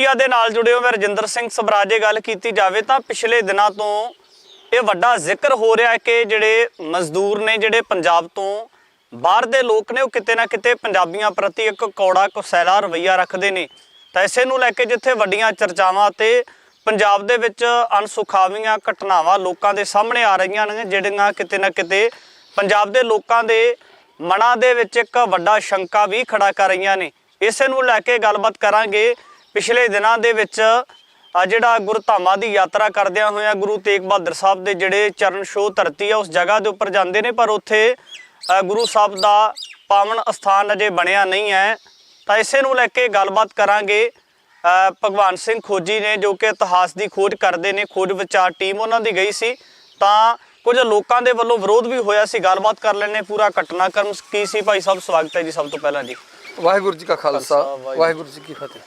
Media ਦੇ ਨਾਲ ਜੁੜੇ ਹੋ ਮੈਂ ਰਜਿੰਦਰ ਸਿੰਘ ਸਬਰਾਜੇ ਗੱਲ ਕੀਤੀ ਜਾਵੇ ਤਾਂ ਪਿਛਲੇ ਦਿਨਾਂ ਤੋਂ ਇਹ ਵੱਡਾ ਜ਼ਿਕਰ ਹੋ ਰਿਹਾ ਹੈ ਕਿ ਜਿਹੜੇ ਮਜ਼ਦੂਰ ਨੇ, ਜਿਹੜੇ ਪੰਜਾਬ ਤੋਂ ਬਾਹਰ ਦੇ ਲੋਕ ਨੇ, ਉਹ ਕਿਤੇ ਨਾ ਕਿਤੇ ਪੰਜਾਬੀਆਂ ਪ੍ਰਤੀ ਇੱਕ ਕੌੜਾ ਕੁਸੈਲਾ ਰਵੱਈਆ ਰੱਖਦੇ ਨੇ। ਤਾਂ ਇਸੇ ਨੂੰ ਲੈ ਕੇ ਜਿੱਥੇ ਵੱਡੀਆਂ ਚਰਚਾਵਾਂ ਤੇ ਪੰਜਾਬ ਦੇ ਵਿੱਚ ਅਣਸੁਖਾਵੀਆਂ ਘਟਨਾਵਾਂ ਲੋਕਾਂ ਦੇ ਸਾਹਮਣੇ ਆ ਰਹੀਆਂ ਨੇ, ਜਿਹੜੀਆਂ ਕਿਤੇ ਨਾ ਕਿਤੇ ਪੰਜਾਬ ਦੇ ਲੋਕਾਂ ਦੇ ਮਨਾਂ ਦੇ ਵਿੱਚ ਇੱਕ ਵੱਡਾ ਸ਼ੰਕਾ ਵੀ ਖੜਾ ਕਰ ਰਹੀਆਂ ਨੇ। ਇਸੇ ਨੂੰ ਲੈ ਕੇ ਗੱਲਬਾਤ ਕਰਾਂਗੇ ਪਿਛਲੇ ਦਿਨਾਂ ਦੇ ਵਿੱਚ ਆ ਜਿਹੜਾ ਗੁਰਧਾਮਾਂ ਦੀ ਯਾਤਰਾ ਕਰਦਿਆਂ ਹੋਇਆਂ ਗੁਰੂ ਤੇਗ ਬਹਾਦਰ ਸਾਹਿਬ ਦੇ ਜਿਹੜੇ ਚਰਨ ਛੋਹ ਧਰਤੀ ਆ ਉਸ ਜਗ੍ਹਾ ਦੇ ਉੱਪਰ ਜਾਂਦੇ ਨੇ ਪਰ ਉੱਥੇ ਗੁਰੂ ਸਾਹਿਬ ਦਾ ਪਾਵਨ ਅਸਥਾਨ ਅਜੇ ਬਣਿਆ ਨਹੀਂ ਹੈ। ਤਾਂ ਇਸੇ ਨੂੰ ਲੈ ਕੇ ਗੱਲਬਾਤ ਕਰਾਂਗੇ ਭਗਵਾਨ ਸਿੰਘ ਖੋਜੀ ਨੇ ਜੋ ਕਿ ਇਤਿਹਾਸ ਦੀ ਖੋਜ ਕਰਦੇ ਨੇ ਖੋਜ ਵਿਚਾਰ ਟੀਮ ਉਹਨਾਂ ਦੀ ਗਈ ਸੀ। ਤਾਂ ਕੁਝ ਲੋਕਾਂ ਦੇ ਵੱਲੋਂ ਵਿਰੋਧ ਵੀ ਹੋਇਆ ਸੀ ਗੱਲਬਾਤ ਕਰ ਲੈਣੇ ਪੂਰਾ ਘਟਨਾਕ੍ਰਮ ਕੀ ਸੀ? ਭਾਈ ਸਾਹਿਬ ਸਵਾਗਤ ਹੈ ਜੀ ਸਭ ਤੋਂ ਪਹਿਲਾਂ ਜੀ। ਵਾਹਿਗੁਰੂ ਜੀ ਕਾ ਖਾਲਸਾ ਵਾਹਿਗੁਰੂ ਜੀ ਕੀ ਫਤਿਹ।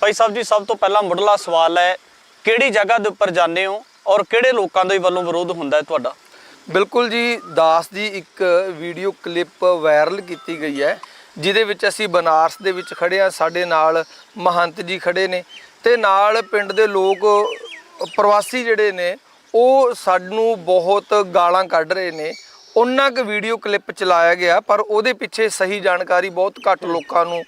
ਭਾਈ ਸਾਹਿਬ ਜੀ, ਸਭ ਤੋਂ ਪਹਿਲਾਂ ਮੁੱਢਲਾ ਸਵਾਲ ਹੈ, ਕਿਹੜੀ ਜਗ੍ਹਾ ਦੇ ਉੱਪਰ ਜਾਂਦੇ ਹੋ ਔਰ ਕਿਹੜੇ ਲੋਕਾਂ ਦੇ ਵੱਲੋਂ ਵਿਰੋਧ ਹੁੰਦਾ ਹੈ ਤੁਹਾਡਾ? ਬਿਲਕੁਲ ਜੀ, ਦਾਸ ਦੀ ਇੱਕ ਵੀਡੀਓ ਕਲਿੱਪ ਵਾਇਰਲ ਕੀਤੀ ਗਈ ਹੈ, ਜਿਹਦੇ ਵਿੱਚ ਅਸੀਂ ਬਨਾਰਸ ਦੇ ਵਿੱਚ ਖੜੇ ਆ ਸਾਡੇ ਨਾਲ ਮਹੰਤ ਜੀ ਖੜੇ ਨੇ ਤੇ ਨਾਲ ਪਿੰਡ ਦੇ ਲੋਕ, ਪ੍ਰਵਾਸੀ ਜਿਹੜੇ ਨੇ, ਉਹ ਸਾਨੂੰ ਬਹੁਤ ਗਾਲਾਂ ਕੱਢ ਰਹੇ ਨੇ। ਉਹਨਾਂ ਕੁ ਵੀਡੀਓ ਕਲਿੱਪ ਚਲਾਇਆ ਗਿਆ, ਪਰ ਉਹਦੇ ਪਿੱਛੇ ਸਹੀ ਜਾਣਕਾਰੀ ਬਹੁਤ ਘੱਟ ਲੋਕਾਂ ਨੂੰ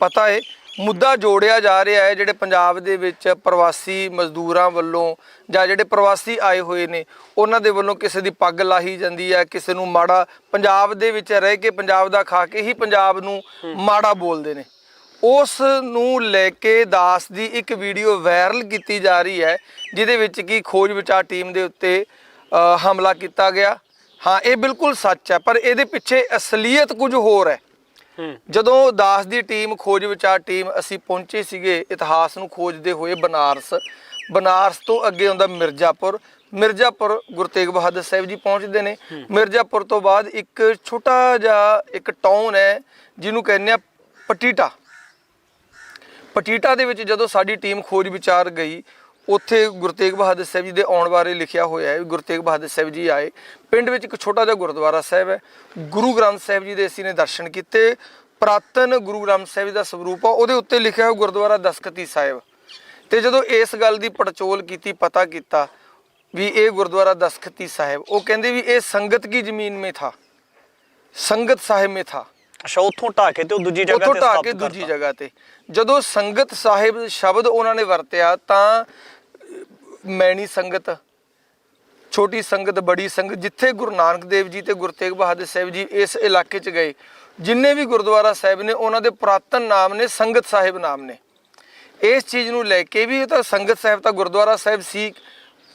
ਪਤਾ ਹੈ। ਮੁੱਦਾ ਜੋੜਿਆ ਜਾ ਰਿਹਾ ਹੈ ਜਿਹੜੇ ਪੰਜਾਬ ਦੇ ਵਿੱਚ ਪ੍ਰਵਾਸੀ ਮਜ਼ਦੂਰਾਂ ਵੱਲੋਂ ਜਾਂ ਜਿਹੜੇ ਪ੍ਰਵਾਸੀ ਆਏ ਹੋਏ ਨੇ, ਉਹਨਾਂ ਦੇ ਵੱਲੋਂ ਕਿਸੇ ਦੀ ਪੱਗ ਲਾਹੀ ਜਾਂਦੀ ਹੈ, ਕਿਸੇ ਨੂੰ ਮਾੜਾ ਪੰਜਾਬ ਦੇ ਵਿੱਚ ਰਹਿ ਕੇ ਪੰਜਾਬ ਦਾ ਖਾ ਕੇ ਹੀ ਪੰਜਾਬ ਨੂੰ ਮਾੜਾ ਬੋਲਦੇ ਨੇ। ਉਸ ਨੂੰ ਲੈ ਕੇ ਦਾਸ ਦੀ ਇੱਕ ਵੀਡੀਓ ਵਾਇਰਲ ਕੀਤੀ ਜਾ ਰਹੀ ਹੈ, ਜਿਹਦੇ ਵਿੱਚ ਕੀ ਖੋਜ ਵਿਚਾਰ ਟੀਮ ਦੇ ਉੱਤੇ ਹਮਲਾ ਕੀਤਾ ਗਿਆ। ਹਾਂ, ਇਹ ਬਿਲਕੁਲ ਸੱਚ ਹੈ, ਪਰ ਇਹਦੇ ਪਿੱਛੇ ਅਸਲੀਅਤ ਕੁਝ ਹੋਰ ਹੈ। ਜਦੋਂ ਦਾਸ ਦੀ ਟੀਮ ਖੋਜ ਵਿਚਾਰ ਟੀਮ ਅਸੀਂ ਪਹੁੰਚੇ ਸੀਗੇ ਇਤਿਹਾਸ ਨੂੰ ਖੋਜਦੇ ਹੋਏ ਬਨਾਰਸ। ਬਨਾਰਸ ਤੋਂ ਅੱਗੇ ਆਉਂਦਾ ਮਿਰਜ਼ਾਪੁਰ। ਮਿਰਜ਼ਾਪੁਰ ਗੁਰੂ ਤੇਗ ਬਹਾਦਰ ਸਾਹਿਬ ਜੀ ਪਹੁੰਚਦੇ ਨੇ। ਮਿਰਜ਼ਾਪੁਰ ਤੋਂ ਬਾਅਦ ਇੱਕ ਛੋਟਾ ਜਿਹਾ ਇੱਕ ਟਾਊਨ ਹੈ ਜਿਹਨੂੰ ਕਹਿੰਦੇ ਆ ਪਟੀਟਾ। ਪਟੀਟਾ ਦੇ ਵਿੱਚ ਜਦੋਂ ਸਾਡੀ ਟੀਮ ਖੋਜ ਵਿਚਾਰ ਗਈ ਉੱਥੇ ਗੁਰੂ ਤੇਗ ਬਹਾਦਰ ਸਾਹਿਬ ਜੀ ਦੇ ਆਉਣ ਬਾਰੇ ਲਿਖਿਆ ਹੋਇਆ ਹੈ ਗੁਰੂ ਤੇਗ ਬਹਾਦਰ ਸਾਹਿਬ ਜੀ ਆਏ। ਪਿੰਡ ਵਿੱਚ ਇੱਕ ਛੋਟਾ ਜਿਹਾ ਗੁਰਦੁਆਰਾ ਸਾਹਿਬ ਹੈ। ਗੁਰੂ ਗ੍ਰੰਥ ਸਾਹਿਬ ਜੀ ਦੇ ਅਸੀਂ ਨੇ ਦਰਸ਼ਨ ਕੀਤੇ। ਪ੍ਰਾਤਨ ਗੁਰੂ ਗ੍ਰੰਥ ਸਾਹਿਬ ਜੀ ਦਾ ਸਰੂਪ ਆ ਉਹਦੇ ਉੱਤੇ ਲਿਖਿਆ ਹੋਇਆ ਗੁਰਦੁਆਰਾ ਦਸਕਤੀ ਸਾਹਿਬ। ਤੇ ਜਦੋਂ ਇਸ ਗੱਲ ਦੀ ਪੜਚੋਲ ਕੀਤੀ ਪਤਾ ਕੀਤਾ ਵੀ ਇਹ ਗੁਰਦੁਆਰਾ ਦਸਕਤੀ ਸਾਹਿਬ ਉਹ ਕਹਿੰਦੇ ਵੀ ਇਹ ਸੰਗਤ ਕੀ ਜ਼ਮੀਨ ਮੇ ਥਾ? ਸੰਗਤ ਸਾਹਿਬ ਮੇ ਥਾ। ਅੱਛਾ ਉੱਥੋਂ ਢਾ ਕੇ ਤੇ ਉਹ ਦੂਜੀ ਜਗ੍ਹਾ ਉੱਥੋਂ ਤੇ ਢਾਹ ਸਥਾਪਿਤ ਕੇ ਦੂਜੀ। ਜਗ੍ਹਾ ਤੇ। ਜਦੋਂ ਸੰਗਤ ਸਾਹਿਬ ਸ਼ਬਦ ਉਹਨਾਂ ਨੇ ਵਰਤਿਆ ਤਾਂ ਮੈਣੀ ਸੰਗਤ ਛੋਟੀ ਸੰਗਤ, ਬੜੀ ਸੰਗਤ, ਜਿੱਥੇ ਗੁਰੂ ਨਾਨਕ ਦੇਵ ਜੀ ਤੇ ਗੁਰੂ ਤੇਗ ਬਹਾਦਰ ਸਾਹਿਬ ਜੀ ਇਸ ਇਲਾਕੇ 'ਚ ਗਏ, ਜਿੰਨੇ ਵੀ ਗੁਰਦੁਆਰਾ ਸਾਹਿਬ ਨੇ, ਉਹਨਾਂ ਦੇ ਪੁਰਾਤਨ ਨਾਮ ਨੇ, ਸੰਗਤ ਸਾਹਿਬ ਨਾਮ ਨੇ। ਇਸ ਚੀਜ਼ ਨੂੰ ਲੈ ਕੇ ਵੀ ਤਾਂ ਸੰਗਤ ਸਾਹਿਬ ਤਾਂ ਗੁਰਦੁਆਰਾ ਸਾਹਿਬ ਸੀ,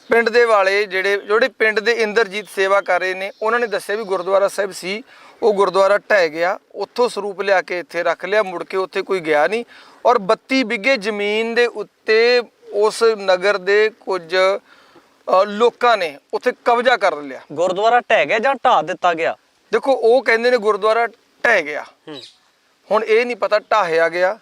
ਪਿੰਡ ਦੇ ਵਾਲੇ ਜਿਹੜੇ ਜਿਹੜੇ ਪਿੰਡ ਦੇ ਇੰਦਰਜੀਤ ਸੇਵਾ ਕਰ ਰਹੇ ਨੇ, ਉਹਨਾਂ ਨੇ ਦੱਸਿਆ ਵੀ ਗੁਰਦੁਆਰਾ ਸਾਹਿਬ ਸੀ, ਉਹ ਗੁਰਦੁਆਰਾ ਢਹਿ ਗਿਆ, ਉੱਥੋਂ ਸਰੂਪ ਲਿਆ ਕੇ ਇੱਥੇ ਰੱਖ ਲਿਆ, ਮੁੜ ਕੇ ਉੱਥੇ ਕੋਈ ਗਿਆ ਨਹੀਂ ਔਰ 32 ਬਿੱਗੇ ਜ਼ਮੀਨ ਦੇ ਉੱਤੇ ਉਸ ਨਗਰ ਦੇ ਕੁਝ ਲੋਕਾਂ ਨੇ ਉੱਥੇ ਕਬਜ਼ਾ ਕਰ ਲਿਆ। ਗੁਰਦੁਆਰਾ ਢਹਿ ਗਿਆ ਜਾਂ ਢਾ ਦਿੱਤਾ ਗਿਆ? ਦੇਖੋ ਉਹ ਕਹਿੰਦੇ ਨੇ ਗੁਰਦੁਆਰਾ ਢਹਿ ਗਿਆ। ਹੂੰ। ਹੁਣ ਇਹ ਨਹੀਂ ਪਤਾ ਢਾਹਿਆ ਗਿਆ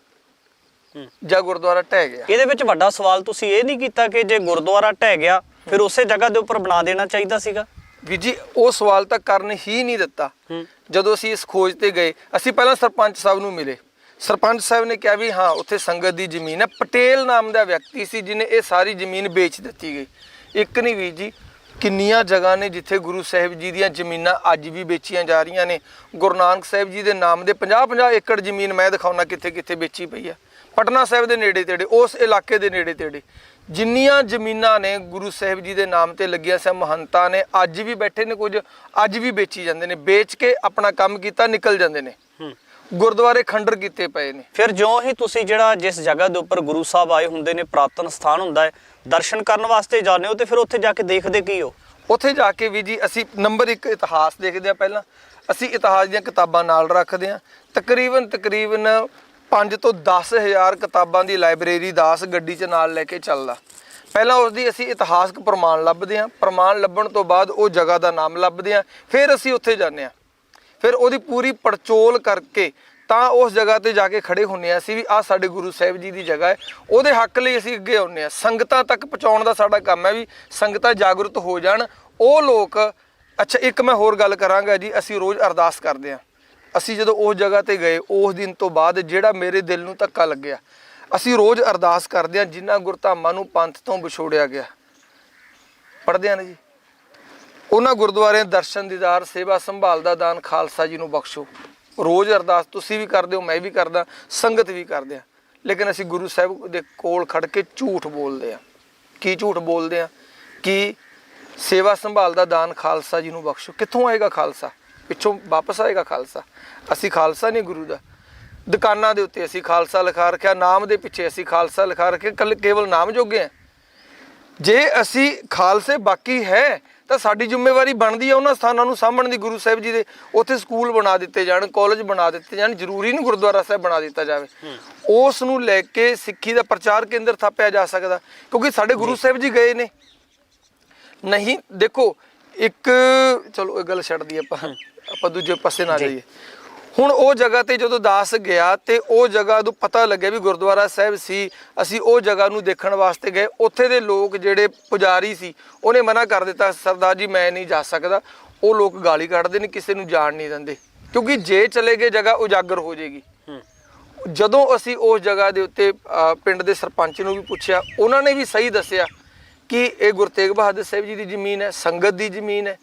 ਹੂੰ। ਜਾਂ ਗੁਰਦੁਆਰਾ ਢਹਿ ਗਿਆ। ਇਹਦੇ ਵਿੱਚ ਵੱਡਾ ਸਵਾਲ ਤੁਸੀਂ ਇਹ ਨਹੀਂ ਕੀਤਾ ਕਿ ਜੇ ਗੁਰਦੁਆਰਾ ਢਹਿ ਗਿਆ ਫਿਰ ਉਸੇ ਜਗ੍ਹਾ ਦੇ ਉੱਪਰ ਬਣਾ ਦੇਣਾ ਚਾਹੀਦਾ ਸੀਗਾ? ਵੀ ਜੀ ਉਹ ਸਵਾਲ ਤਾਂ ਕਰਨ ਹੀ ਨਹੀਂ ਦਿੱਤਾ। ਹੂੰ। ਜਦੋਂ ਅਸੀਂ ਇਸ ਖੋਜ ਤੇ ਗਏ ਅਸੀਂ ਪਹਿਲਾਂ ਸਰਪੰਚ ਸਾਹਿਬ ਨੂੰ ਮਿਲੇ। ਸਰਪੰਚ ਸਾਹਿਬ ਨੇ ਕਿਹਾ ਵੀ ਹਾਂ ਉੱਥੇ ਸੰਗਤ ਦੀ ਜ਼ਮੀਨ ਹੈ। ਪਟੇਲ ਨਾਮ ਦਾ ਵਿਅਕਤੀ ਸੀ ਜਿਨੇ ਇਹ ਸਾਰੀ ਜ਼ਮੀਨ ਵੇਚ ਦਿੱਤੀ ਗਈ। ਇੱਕ ਨਹੀਂ ਵੀ ਜੀ ਕਿੰਨੀਆਂ ਜਗ੍ਹਾ ਨੇ ਜਿੱਥੇ ਗੁਰੂ ਸਾਹਿਬ ਜੀ ਦੀਆਂ ਜ਼ਮੀਨਾਂ ਅੱਜ ਵੀ ਵੇਚੀਆਂ ਜਾ ਰਹੀਆਂ ਨੇ। ਗੁਰੂ ਨਾਨਕ ਸਾਹਿਬ ਜੀ ਦੇ ਨਾਮ ਦੇ 50-50 ਏਕੜ ਜ਼ਮੀਨ ਮੈਂ ਦਿਖਾਉਣਾ ਕਿੱਥੇ-ਕਿੱਥੇ ਵੇਚੀ ਪਈ ਆ। ਪਟਨਾ ਸਾਹਿਬ ਦੇ ਨੇੜੇ ਤੇੜੇ ਉਸ ਇਲਾਕੇ ਦੇ ਨੇੜੇ ਤੇੜੇ। ਜਿੰਨੀਆਂ ਜ਼ਮੀਨਾਂ ਨੇ ਗੁਰੂ ਸਾਹਿਬ ਜੀ ਦੇ ਨਾਮ ਤੇ ਲੱਗੀਆਂ ਸਨ ਮਹੰਤਾਂ ਨੇ ਅੱਜ ਵੀ ਬੈਠੇ ਨੇ ਕੁਝ ਅੱਜ ਵੀ ਵੇਚੀ ਜਾਂਦੇ ਨੇ। ਵੇਚ ਕੇ ਆਪਣਾ ਕੰਮ ਕੀਤਾ ਨਿਕਲ ਜਾਂਦੇ ਨੇ। ਗੁਰਦੁਆਰੇ ਖੰਡਰ ਕੀਤੇ ਪਏ ਨੇ। ਫਿਰ ਜਿਉਂ ਹੀ ਤੁਸੀਂ ਜਿਹੜਾ ਜਿਸ ਜਗ੍ਹਾ ਦੇ ਉੱਪਰ ਗੁਰੂ ਸਾਹਿਬ ਆਏ ਹੁੰਦੇ ਨੇ ਪ੍ਰਾਤਨ ਸਥਾਨ ਹੁੰਦਾ ਹੈ ਦਰਸ਼ਨ ਕਰਨ ਵਾਸਤੇ ਜਾਂਦੇ ਹੋ ਤੇ ਫਿਰ ਉੱਥੇ ਜਾ ਕੇ ਦੇਖਦੇ ਕੀ ਹੋ? ਉੱਥੇ ਜਾ ਕੇ ਵੀ ਜੀ ਅਸੀਂ ਨੰਬਰ 1 ਇਤਿਹਾਸ ਦੇਖਦੇ ਆ ਪਹਿਲਾਂ। ਅਸੀਂ ਇਤਿਹਾਸ ਦੀਆਂ ਕਿਤਾਬਾਂ ਨਾਲ ਰੱਖਦੇ ਆ। ਤਕਰੀਬਨ ਤਕਰੀਬਨ 5 ਤੋਂ 10000 ਕਿਤਾਬਾਂ ਦੀ ਲਾਇਬ੍ਰੇਰੀ ਦਾਸ ਗੱਡੀ 'ਚ ਨਾਲ ਲੈ ਕੇ ਚੱਲਦਾ। ਪਹਿਲਾਂ ਉਸ ਦੀ ਅਸੀਂ ਇਤਿਹਾਸਕ ਪ੍ਰਮਾਣ ਲੱਭਦੇ ਆ। ਪ੍ਰਮਾਣ ਲੱਭਣ ਤੋਂ ਬਾਅਦ ਉਹ ਜਗ੍ਹਾ ਦਾ ਨਾਮ ਲੱਭਦੇ ਆ। ਫਿਰ ਅਸੀਂ ਉੱਥੇ ਜਾਂਦੇ ਆ। ਫਿਰ ਉਹਦੀ ਪੂਰੀ ਪੜਚੋਲ ਕਰਕੇ ਤਾਂ ਉਸ ਜਗ੍ਹਾ ਤੇ ਜਾ ਕੇ ਖੜੇ ਹੁੰਨੇ ਆ ਅਸੀਂ ਵੀ ਆ ਸਾਡੇ ਗੁਰੂ ਸਾਹਿਬ ਜੀ ਦੀ ਜਗ੍ਹਾ ਹੈ। ਉਹਦੇ ਹੱਕ ਲਈ ਅਸੀਂ ਅੱਗੇ ਆਉਂਦੇ ਆ ਸੰਗਤਾਂ ਤੱਕ ਪਹੁੰਚਾਉਣ ਦਾ ਸਾਡਾ ਕੰਮ ਹੈ ਵੀ ਸੰਗਤਾਂ ਜਾਗਰੂਕ ਹੋ ਜਾਣ। ਉਹ ਲੋਕ, ਅੱਛਾ, ਇੱਕ ਮੈਂ ਹੋਰ ਗੱਲ ਕਰਾਂਗਾ ਜੀ, ਅਸੀਂ ਰੋਜ਼ ਅਰਦਾਸ ਕਰਦੇ ਆ ਅਸੀਂ ਜਦੋਂ ਉਸ ਜਗ੍ਹਾ ਤੇ ਗਏ, ਉਸ ਦਿਨ ਤੋਂ ਬਾਅਦ ਜਿਹੜਾ ਮੇਰੇ ਦਿਲ ਨੂੰ ਧੱਕਾ ਲੱਗਿਆ। ਅਸੀਂ ਰੋਜ਼ ਅਰਦਾਸ ਕਰਦੇ ਹਾਂ ਜਿਨ੍ਹਾਂ ਗੁਰਧਾਮਾਂ ਨੂੰ ਪੰਥ ਤੋਂ ਵਿਛੋੜਿਆ ਗਿਆ। ਪੜ੍ਹਦੇ ਆ ਨਾ ਜੀ। ਉਹਨਾਂ ਗੁਰਦੁਆਰਿਆਂ ਦਰਸ਼ਨ ਦੀਦਾਰ, ਸੇਵਾ ਸੰਭਾਲ ਦਾ ਦਾਨ, ਖਾਲਸਾ ਜੀ ਨੂੰ ਬਖਸ਼ੋ। ਰੋਜ਼ ਅਰਦਾਸ ਤੁਸੀਂ ਵੀ ਕਰਦੇ ਹੋ, ਮੈਂ ਵੀ ਕਰਦਾ, ਸੰਗਤ ਵੀ ਕਰਦੇ ਆ। ਲੇਕਿਨ ਅਸੀਂ ਗੁਰੂ ਸਾਹਿਬ ਦੇ ਕੋਲ ਖੜ ਕੇ ਝੂਠ ਬੋਲਦੇ ਆ। ਕੀ ਝੂਠ ਬੋਲਦੇ ਆ? ਕਿ ਸੇਵਾ ਸੰਭਾਲ ਦਾ ਦਾਨ ਖਾਲਸਾ ਜੀ ਨੂੰ ਬਖਸ਼ੋ? ਕਿੱਥੋਂ ਆਏਗਾ ਖਾਲਸਾ? ਪਿੱਛੋਂ ਵਾਪਸ ਆਏਗਾ ਖਾਲਸਾ? ਅਸੀਂ ਖਾਲਸਾ ਨਹੀਂ ਗੁਰੂ ਦਾ। ਦੁਕਾਨਾਂ ਦੇ ਉੱਤੇ ਅਸੀਂ ਖਾਲਸਾ ਲਿਖਾ ਰੱਖਿਆ, ਨਾਮ ਦੇ ਪਿੱਛੇ ਅਸੀਂ ਖਾਲਸਾ ਲਿਖਾ ਰੱਖਿਆ, ਕੱਲ ਕੇਵਲ ਨਾਮ ਜੋਗੇ ਆ। ਜੇ ਅਸੀਂ ਖਾਲਸੇ ਬਾਕੀ ਹੈ ਤਾਂ ਸਾਡੀ ਜ਼ਿੰਮੇਵਾਰੀ ਬਣਦੀ ਹੈ ਉਹਨਾਂ ਸਥਾਨਾਂ ਨੂੰ ਸਾਂਭਣ ਦੀ ਗੁਰੂ ਸਾਹਿਬ ਜੀ ਦੇ ਉੱਥੇ ਸਕੂਲ ਬਣਾ ਦਿੱਤੇ ਜਾਣ ਕਾਲਜ ਬਣਾ ਦਿੱਤੇ ਜਾਣ ਜ਼ਰੂਰੀ ਨਹੀਂ ਗੁਰਦੁਆਰਾ ਸਾਹਿਬ ਬਣਾ ਦਿੱਤਾ ਜਾਵੇ। ਉਸ ਨੂੰ ਲੈ ਕੇ ਸਿੱਖੀ ਦਾ ਪ੍ਰਚਾਰ ਕੇਂਦਰ ਥਾਪਿਆ ਜਾ ਸਕਦਾ ਕਿਉਂਕਿ ਸਾਡੇ ਗੁਰੂ ਸਾਹਿਬ ਜੀ ਗਏ ਨੇ। ਨਹੀਂ ਦੇਖੋ ਇੱਕ ਚਲੋ ਇਹ ਗੱਲ ਛੱਡ ਦਈਏ ਆਪਾਂ। ਆਪਾਂ ਦੂਜੇ ਪਾਸੇ ਨਾ ਜਾਈਏ। ਹੁਣ ਉਹ ਜਗ੍ਹਾ ਤੇ ਜਦੋਂ ਦਾਸ ਗਿਆ ਤੇ ਉਹ ਜਗ੍ਹਾ ਨੂੰ ਪਤਾ ਲੱਗਿਆ ਵੀ ਗੁਰਦੁਆਰਾ ਸਾਹਿਬ ਸੀ, ਅਸੀਂ ਉਹ ਜਗ੍ਹਾ ਨੂੰ ਦੇਖਣ ਵਾਸਤੇ ਗਏ। ਉੱਥੇ ਦੇ ਲੋਕ ਜਿਹੜੇ ਪੁਜਾਰੀ ਸੀ, ਉਹਨੇ ਮਨਾ ਕਰ ਦਿੱਤਾ, ਸਰਦਾਰ ਜੀ, ਮੈਂ ਨਹੀਂ ਜਾ ਸਕਦਾ। ਉਹ ਲੋਕ ਗਾਲੀ ਕੱਢਦੇ ਨੇ, ਕਿਸੇ ਨੂੰ ਜਾਣ ਨਹੀਂ ਦਿੰਦੇ। ਕਿਉਂਕਿ ਜੇ ਚਲੇ ਗਏ, ਜਗ੍ਹਾ ਉਜਾਗਰ ਹੋ ਜਾਏਗੀ। ਜਦੋਂ ਅਸੀਂ ਉਸ ਜਗ੍ਹਾ ਦੇ ਉੱਤੇ ਪਿੰਡ ਦੇ ਸਰਪੰਚ ਨੂੰ ਵੀ ਪੁੱਛਿਆ, ਉਹਨਾਂ ਨੇ ਵੀ ਸਹੀ ਦੱਸਿਆ ਕਿ ਇਹ ਗੁਰੂ ਤੇਗ ਬਹਾਦਰ ਸਾਹਿਬ ਜੀ ਦੀ ਜ਼ਮੀਨ ਹੈ, ਸੰਗਤ ਦੀ ਜ਼ਮੀਨ ਹੈ।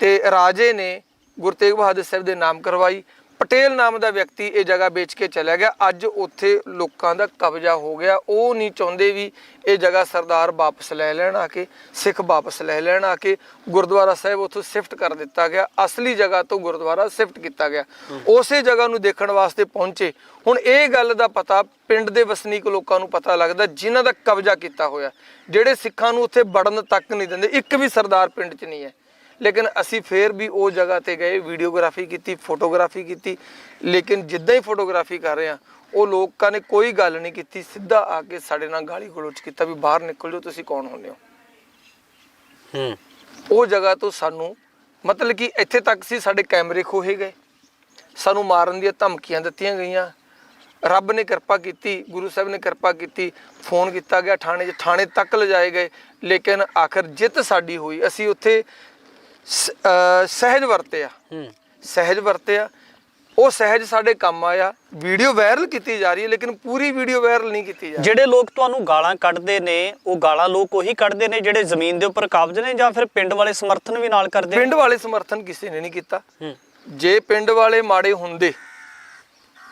ਤੇ ਰਾਜੇ ਨੇ ਗੁਰੂ ਤੇਗ ਬਹਾਦਰ ਸਾਹਿਬ ਦੇ ਨਾਮ ਕਰਵਾਈ ਪਟੇਲ ਨਾਮ ਦਾ ਵਿਅਕਤੀ ਇਹ ਜਗ੍ਹਾ ਵੇਚ ਕੇ ਚਲਾ ਗਿਆ। ਅੱਜ ਉੱਥੇ ਲੋਕਾਂ ਦਾ ਕਬਜ਼ਾ ਹੋ ਗਿਆ। ਉਹ ਨਹੀਂ ਚਾਹੁੰਦੇ ਵੀ ਇਹ ਜਗ੍ਹਾ ਸਰਦਾਰ ਵਾਪਸ ਲੈ ਲੈਣ ਆ ਕੇ ਸਿੱਖ ਵਾਪਸ ਲੈ ਲੈਣ ਆ ਕੇ। ਗੁਰਦੁਆਰਾ ਸਾਹਿਬ ਉੱਥੋਂ ਸ਼ਿਫਟ ਕਰ ਦਿੱਤਾ ਗਿਆ। ਅਸਲੀ ਜਗ੍ਹਾ ਤੋਂ ਗੁਰਦੁਆਰਾ ਸ਼ਿਫਟ ਕੀਤਾ ਗਿਆ। ਉਸੇ ਜਗ੍ਹਾ ਨੂੰ ਦੇਖਣ ਵਾਸਤੇ ਪਹੁੰਚੇ। ਹੁਣ ਇਹ ਗੱਲ ਦਾ ਪਤਾ ਪਿੰਡ ਦੇ ਵਸਨੀਕ ਲੋਕਾਂ ਨੂੰ ਪਤਾ ਲੱਗਦਾ ਜਿਨ੍ਹਾਂ ਦਾ ਕਬਜ਼ਾ ਕੀਤਾ ਹੋਇਆ। ਜਿਹੜੇ ਸਿੱਖਾਂ ਨੂੰ ਉੱਥੇ ਵੜਨ ਤੱਕ ਨਹੀਂ ਦਿੰਦੇ ਇੱਕ ਵੀ ਸਰਦਾਰ ਪਿੰਡ 'ਚ ਨਹੀਂ ਹੈ। ਲੇਕਿਨ ਅਸੀਂ ਫੇਰ ਵੀ ਉਹ ਜਗ੍ਹਾ ਤੇ ਗਏ ਵੀਡੀਓਗ੍ਰਾਫੀ ਕੀਤੀ ਫੋਟੋਗ੍ਰਾਫੀ ਕੀਤੀ। ਲੇਕਿਨ ਜਿੱਦਾਂ ਹੀ ਫੋਟੋਗ੍ਰਾਫੀ ਕਰ ਰਹੇ ਆ ਉਹ ਲੋਕਾਂ ਨੇ ਕੋਈ ਗੱਲ ਨਹੀਂ ਕੀਤੀ ਸਿੱਧਾ ਆ ਕੇ ਸਾਡੇ ਨਾਲ ਗਾਲੀ ਗਲੋਚ ਕੀਤਾ ਵੀ ਬਾਹਰ ਨਿਕਲ ਜਾਓ ਤੁਸੀਂ ਕੌਣ ਹੁੰਦੇ ਹੋ? ਹੂੰ। ਉਹ ਜਗ੍ਹਾ ਤੋਂ ਸਾਨੂੰ ਮਤਲਬ ਕਿ ਇੱਥੇ ਤੱਕ ਸੀ ਸਾਡੇ ਕੈਮਰੇ ਖੋਹੇ ਗਏ। ਸਾਨੂੰ ਮਾਰਨ ਦੀਆਂ ਧਮਕੀਆਂ ਦਿੱਤੀਆਂ ਗਈਆਂ। ਰੱਬ ਨੇ ਕਿਰਪਾ ਕੀਤੀ ਗੁਰੂ ਸਾਹਿਬ ਨੇ ਕਿਰਪਾ ਕੀਤੀ ਫੋਨ ਕੀਤਾ ਗਿਆ ਥਾਣੇ 'ਚ ਥਾਣੇ ਤੱਕ ਲਿਜਾਏ ਗਏ। ਲੇਕਿਨ ਆਖਰ ਜਿੱਤ ਸਾਡੀ ਹੋਈ। ਅਸੀਂ ਉੱਥੇ ਸਹਿਜ ਵਰਤਿਆ ਹੂੰ ਸਹਿਜ ਵਰਤਿਆ ਉਹ ਸਹਿਜ ਸਾਡੇ ਕੰਮ ਆਇਆ ਵੀਡੀਓ ਵਾਇਰਲ ਕੀਤੀ ਜਾ ਰਹੀ ਹੈ ਲੇਕਿਨ ਪੂਰੀ ਵੀਡੀਓ ਵਾਇਰਲ ਨਹੀਂ ਕੀਤੀ ਜਾ ਰਹੀ ਜਿਹੜੇ ਲੋਕ ਤੁਹਾਨੂੰ ਗਾਲਾਂ ਕੱਢਦੇ ਨੇ ਉਹ ਗਾਲਾਂ ਲੋਕ ਉਹੀ ਕੱਢਦੇ ਨੇ ਜਿਹੜੇ ਜ਼ਮੀਨ ਦੇ ਉੱਪਰ ਕਾਬਜ ਨੇ ਜਾਂ ਫਿਰ ਪਿੰਡ ਵਾਲੇ ਸਮਰਥਨ ਵੀ ਨਾਲ ਕਰਦੇ ਨੇ ਪਿੰਡ ਵਾਲੇ ਸਮਰਥਨ ਕਿਸੇ ਨੇ ਨਹੀਂ ਕੀਤਾ ਹੂੰ ਜੇ ਪਿੰਡ ਵਾਲੇ ਮਾੜੇ ਹੁੰਦੇ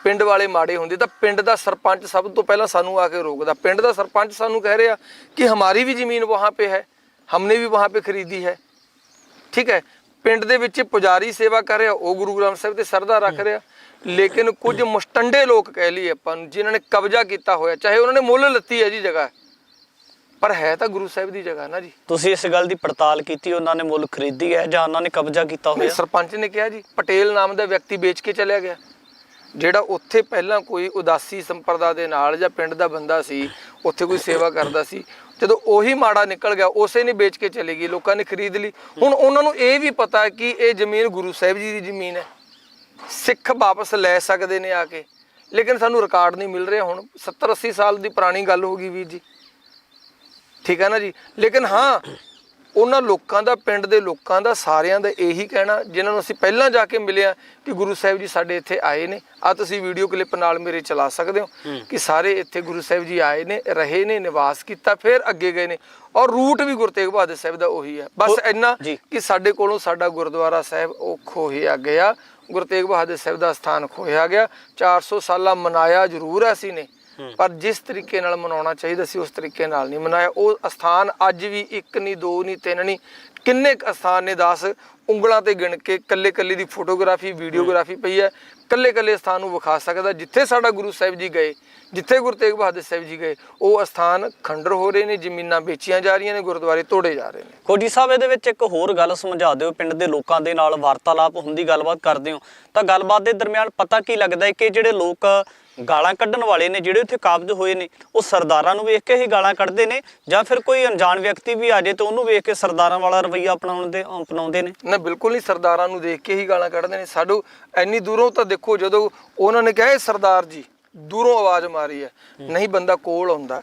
ਪਿੰਡ ਵਾਲੇ ਮਾੜੇ ਹੁੰਦੇ ਤਾਂ ਪਿੰਡ ਦਾ ਸਰਪੰਚ ਸਭ ਤੋਂ ਪਹਿਲਾਂ ਸਾਨੂੰ ਆ ਕੇ ਰੋਕਦਾ ਪਿੰਡ ਦਾ ਸਰਪੰਚ ਸਾਨੂੰ ਕਹਿ ਰਿਹਾ ਕਿ ਹਮਾਰੀ ਵੀ ਜ਼ਮੀਨ ਵਹਾਂ पे ਹੈ हमने ਵੀ ਵਹਾਂ पे ਖਰੀਦੀ ਹੈ ਠੀਕ ਹੈ ਪਿੰਡ ਦੇ ਵਿੱਚ ਪੁਜਾਰੀ ਸੇਵਾ ਕਰ ਰਿਹਾ ਉਹ ਗੁਰੂ ਗ੍ਰੰਥ ਸਾਹਿਬ ਤੇ ਸਰਦਾ ਰੱਖ ਰਿਹਾ। ਲੇਕਿਨ ਕੁਝ ਮੁਸਟੰਡੇ ਲੋਕ ਕਹਿ ਲਈਏ ਆਪਾਂ ਨੂੰ ਜਿਨ੍ਹਾਂ ਨੇ ਕਬਜ਼ਾ ਕੀਤਾ ਹੋਇਆ ਚਾਹੇ ਉਹਨਾਂ ਨੇ ਮੁੱਲ ਲੱਤੀ ਹੈ ਜੀ ਜਗ੍ਹਾ ਪਰ ਹੈ ਤਾਂ ਗੁਰੂ ਸਾਹਿਬ ਦੀ ਜਗ੍ਹਾ ਨਾ ਜੀ। ਤੁਸੀਂ ਇਸ ਗੱਲ ਦੀ ਪੜਤਾਲ ਕੀਤੀ ਉਹਨਾਂ ਨੇ ਮੁੱਲ ਖਰੀਦੀ ਹੈ ਜਾਂ ਉਹਨਾਂ ਨੇ ਕਬਜ਼ਾ ਕੀਤਾ ਹੋਇਆ? ਸਰਪੰਚ ਨੇ ਕਿਹਾ ਜੀ ਪਟੇਲ ਨਾਮ ਦਾ ਵਿਅਕਤੀ ਵੇਚ ਕੇ ਚਲਿਆ ਗਿਆ। ਜਿਹੜਾ ਉੱਥੇ ਪਹਿਲਾਂ ਕੋਈ ਉਦਾਸੀ ਸੰਪਰਦਾ ਦੇ ਨਾਲ ਜਾਂ ਪਿੰਡ ਦਾ ਬੰਦਾ ਸੀ ਉੱਥੇ ਕੋਈ ਸੇਵਾ ਕਰਦਾ ਸੀ ਜਦੋਂ ਉਹੀ ਮਾੜਾ ਨਿਕਲ ਗਿਆ, ਉਸੇ ਨੇ ਵੇਚ ਕੇ ਚਲੀ ਗਈ, ਲੋਕਾਂ ਨੇ ਖਰੀਦ ਲਈ। ਹੁਣ ਉਹਨਾਂ ਨੂੰ ਇਹ ਵੀ ਪਤਾ ਕਿ ਇਹ ਜ਼ਮੀਨ ਗੁਰੂ ਸਾਹਿਬ ਜੀ ਦੀ ਜ਼ਮੀਨ ਹੈ। ਸਿੱਖ ਵਾਪਸ ਲੈ ਸਕਦੇ ਨੇ ਆ ਕੇ। ਲੇਕਿਨ ਸਾਨੂੰ ਰਿਕਾਰਡ ਨਹੀਂ ਮਿਲ ਰਿਹਾ ਹੁਣ। 70 80 ਸਾਲ ਦੀ ਪੁਰਾਣੀ ਗੱਲ ਹੋ ਗਈ ਵੀਰ ਜੀ। ਠੀਕ ਹੈ ਨਾ ਜੀ? ਲੇਕਿਨ ਹਾਂ ਉਹਨਾਂ ਲੋਕਾਂ ਦਾ ਪਿੰਡ ਦੇ ਲੋਕਾਂ ਦਾ ਸਾਰਿਆਂ ਦਾ ਇਹੀ ਕਹਿਣਾ ਜਿਨ੍ਹਾਂ ਨੂੰ ਅਸੀਂ ਪਹਿਲਾਂ ਜਾ ਕੇ ਮਿਲਿਆ ਕਿ ਗੁਰੂ ਸਾਹਿਬ ਜੀ ਸਾਡੇ ਇੱਥੇ ਆਏ ਨੇ। ਆ ਤੁਸੀਂ ਵੀਡੀਓ ਕਲਿੱਪ ਨਾਲ ਮੇਰੇ ਚਲਾ ਸਕਦੇ ਹੋ ਕਿ ਸਾਰੇ ਇੱਥੇ ਗੁਰੂ ਸਾਹਿਬ ਜੀ ਆਏ ਨੇ ਰਹੇ ਨੇ ਨਿਵਾਸ ਕੀਤਾ ਫਿਰ ਅੱਗੇ ਗਏ ਨੇ। ਔਰ ਰੂਟ ਵੀ ਗੁਰੂ ਤੇਗ ਬਹਾਦਰ ਸਾਹਿਬ ਦਾ ਉਹੀ ਹੈ। ਬਸ ਇੰਨਾ। ਕਿ ਸਾਡੇ ਕੋਲੋਂ ਸਾਡਾ ਗੁਰਦੁਆਰਾ ਸਾਹਿਬ ਉਹ ਖੋਹਿਆ ਗਿਆ। ਗੁਰੂ ਤੇਗ ਬਹਾਦਰ ਸਾਹਿਬ ਦਾ ਸਥਾਨ ਖੋਹਿਆ ਗਿਆ। 400 ਸਾਲਾ ਮਨਾਇਆ ਜ਼ਰੂਰ ਹੈ ਅਸੀਂ ਨੇ। ਪਰ ਜਿਸ ਤਰੀਕੇ ਨਾਲ ਮਨਾਉਣਾ ਚਾਹੀਦਾ ਸੀ ਉਸ ਤਰੀਕੇ ਨਾਲ ਨਹੀਂ ਮਨਾਇਆ। ਉਹ ਅਸਥਾਨ ਅੱਜ ਵੀ ਇੱਕ ਨਹੀਂ ਦੋ ਨਹੀਂ ਤਿੰਨ ਨਹੀਂ ਕਿੰਨੇ ਕੁ ਅਸਥਾਨ ਨੇ 10 ਉਂਗਲਾਂ ਤੇ ਗਿਣ ਕੇ ਕੱਲੇ ਕੱਲੇ ਦੀ ਫੋਟੋਗ੍ਰਾਫੀ ਵੀਡੀਓਗ੍ਰਾਫੀ ਪਈ ਹੈ। ਕੱਲੇ ਕੱਲੇ ਸਥਾਨ ਨੂੰ ਵਿਖਾ ਸਕਦਾ। ਜਿੱਥੇ ਸਾਡਾ ਗੁਰੂ ਸਾਹਿਬ ਜੀ ਗਏ ਜਿੱਥੇ ਗੁਰੂ ਤੇਗ ਬਹਾਦਰ ਸਾਹਿਬ ਜੀ ਗਏ ਉਹ ਅਸਥਾਨ ਖੰਡਰ ਹੋ ਰਹੇ ਨੇ ਜ਼ਮੀਨਾਂ ਵੇਚੀਆਂ ਜਾ ਰਹੀਆਂ ਨੇ ਗੁਰਦੁਆਰੇ ਤੋੜੇ ਜਾ ਰਹੇ ਨੇ। ਕੋਜੀ ਸਾਹਿਬ ਇਹਦੇ ਵਿੱਚ ਇੱਕ ਹੋਰ ਗੱਲ ਸਮਝਾ ਦਿਓ। ਪਿੰਡ ਦੇ ਲੋਕਾਂ ਦੇ ਨਾਲ ਵਾਰਤਾਲਾਪ ਹੁੰਦੀ ਗੱਲਬਾਤ ਕਰਦੇ ਹੋ। ਤਾਂ ਗੱਲਬਾਤ ਦੇ ਦਰਮਿਆਨ ਪਤਾ ਕੀ ਲੱਗਦਾ ਹੈ ਕਿ ਜਿਹੜੇ ਲੋਕ ਗਾਲਾਂ ਕੱਢਣ ਵਾਲੇ ਨੇ ਜਿਹੜੇ ਉੱਥੇ ਕਾਬਜ ਹੋਏ ਨੇ, ਉਹ ਸਰਦਾਰਾਂ ਨੂੰ ਵੇਖ ਕੇ ਹੀ ਗਾਲਾਂ ਕੱਢਦੇ ਨੇ ਜਾਂ ਫਿਰ ਕੋਈ ਅਣਜਾਣ ਵਿਅਕਤੀ ਵੀ ਆ ਜੇ ਤਾਂ ਉਹਨੂੰ ਵੇਖ ਕੇ ਸਰਦਾਰਾਂ ਵਾਲਾ ਰਵਈਆ ਅਪਣਾਉਣ ਦੇ, ਅਪਣਾਉਂਦੇ ਨੇ। ਨਾ, ਬਿਲਕੁਲ ਨਹੀਂ ਸਰਦਾਰਾਂ ਨੂੰ ਦੇਖ ਕੇ ਹੀ ਗਾਲਾਂ ਕੱਢਦੇ ਨੇ। ਸਾਡੂ ਐਨੀ ਦੂਰੋਂ ਤਾਂ ਦੇਖੋ, ਜਦੋਂ ਉਹਨਾਂ ਨੇ ਕਿਹਾ ਸਰਦਾਰ ਜੀ, ਦੂਰੋਂ ਆਵਾਜ਼ ਮਾਰੀ ਹੈ। ਨਹੀਂ, ਬੰਦਾ ਕੋਲ ਆਉਂਦਾ।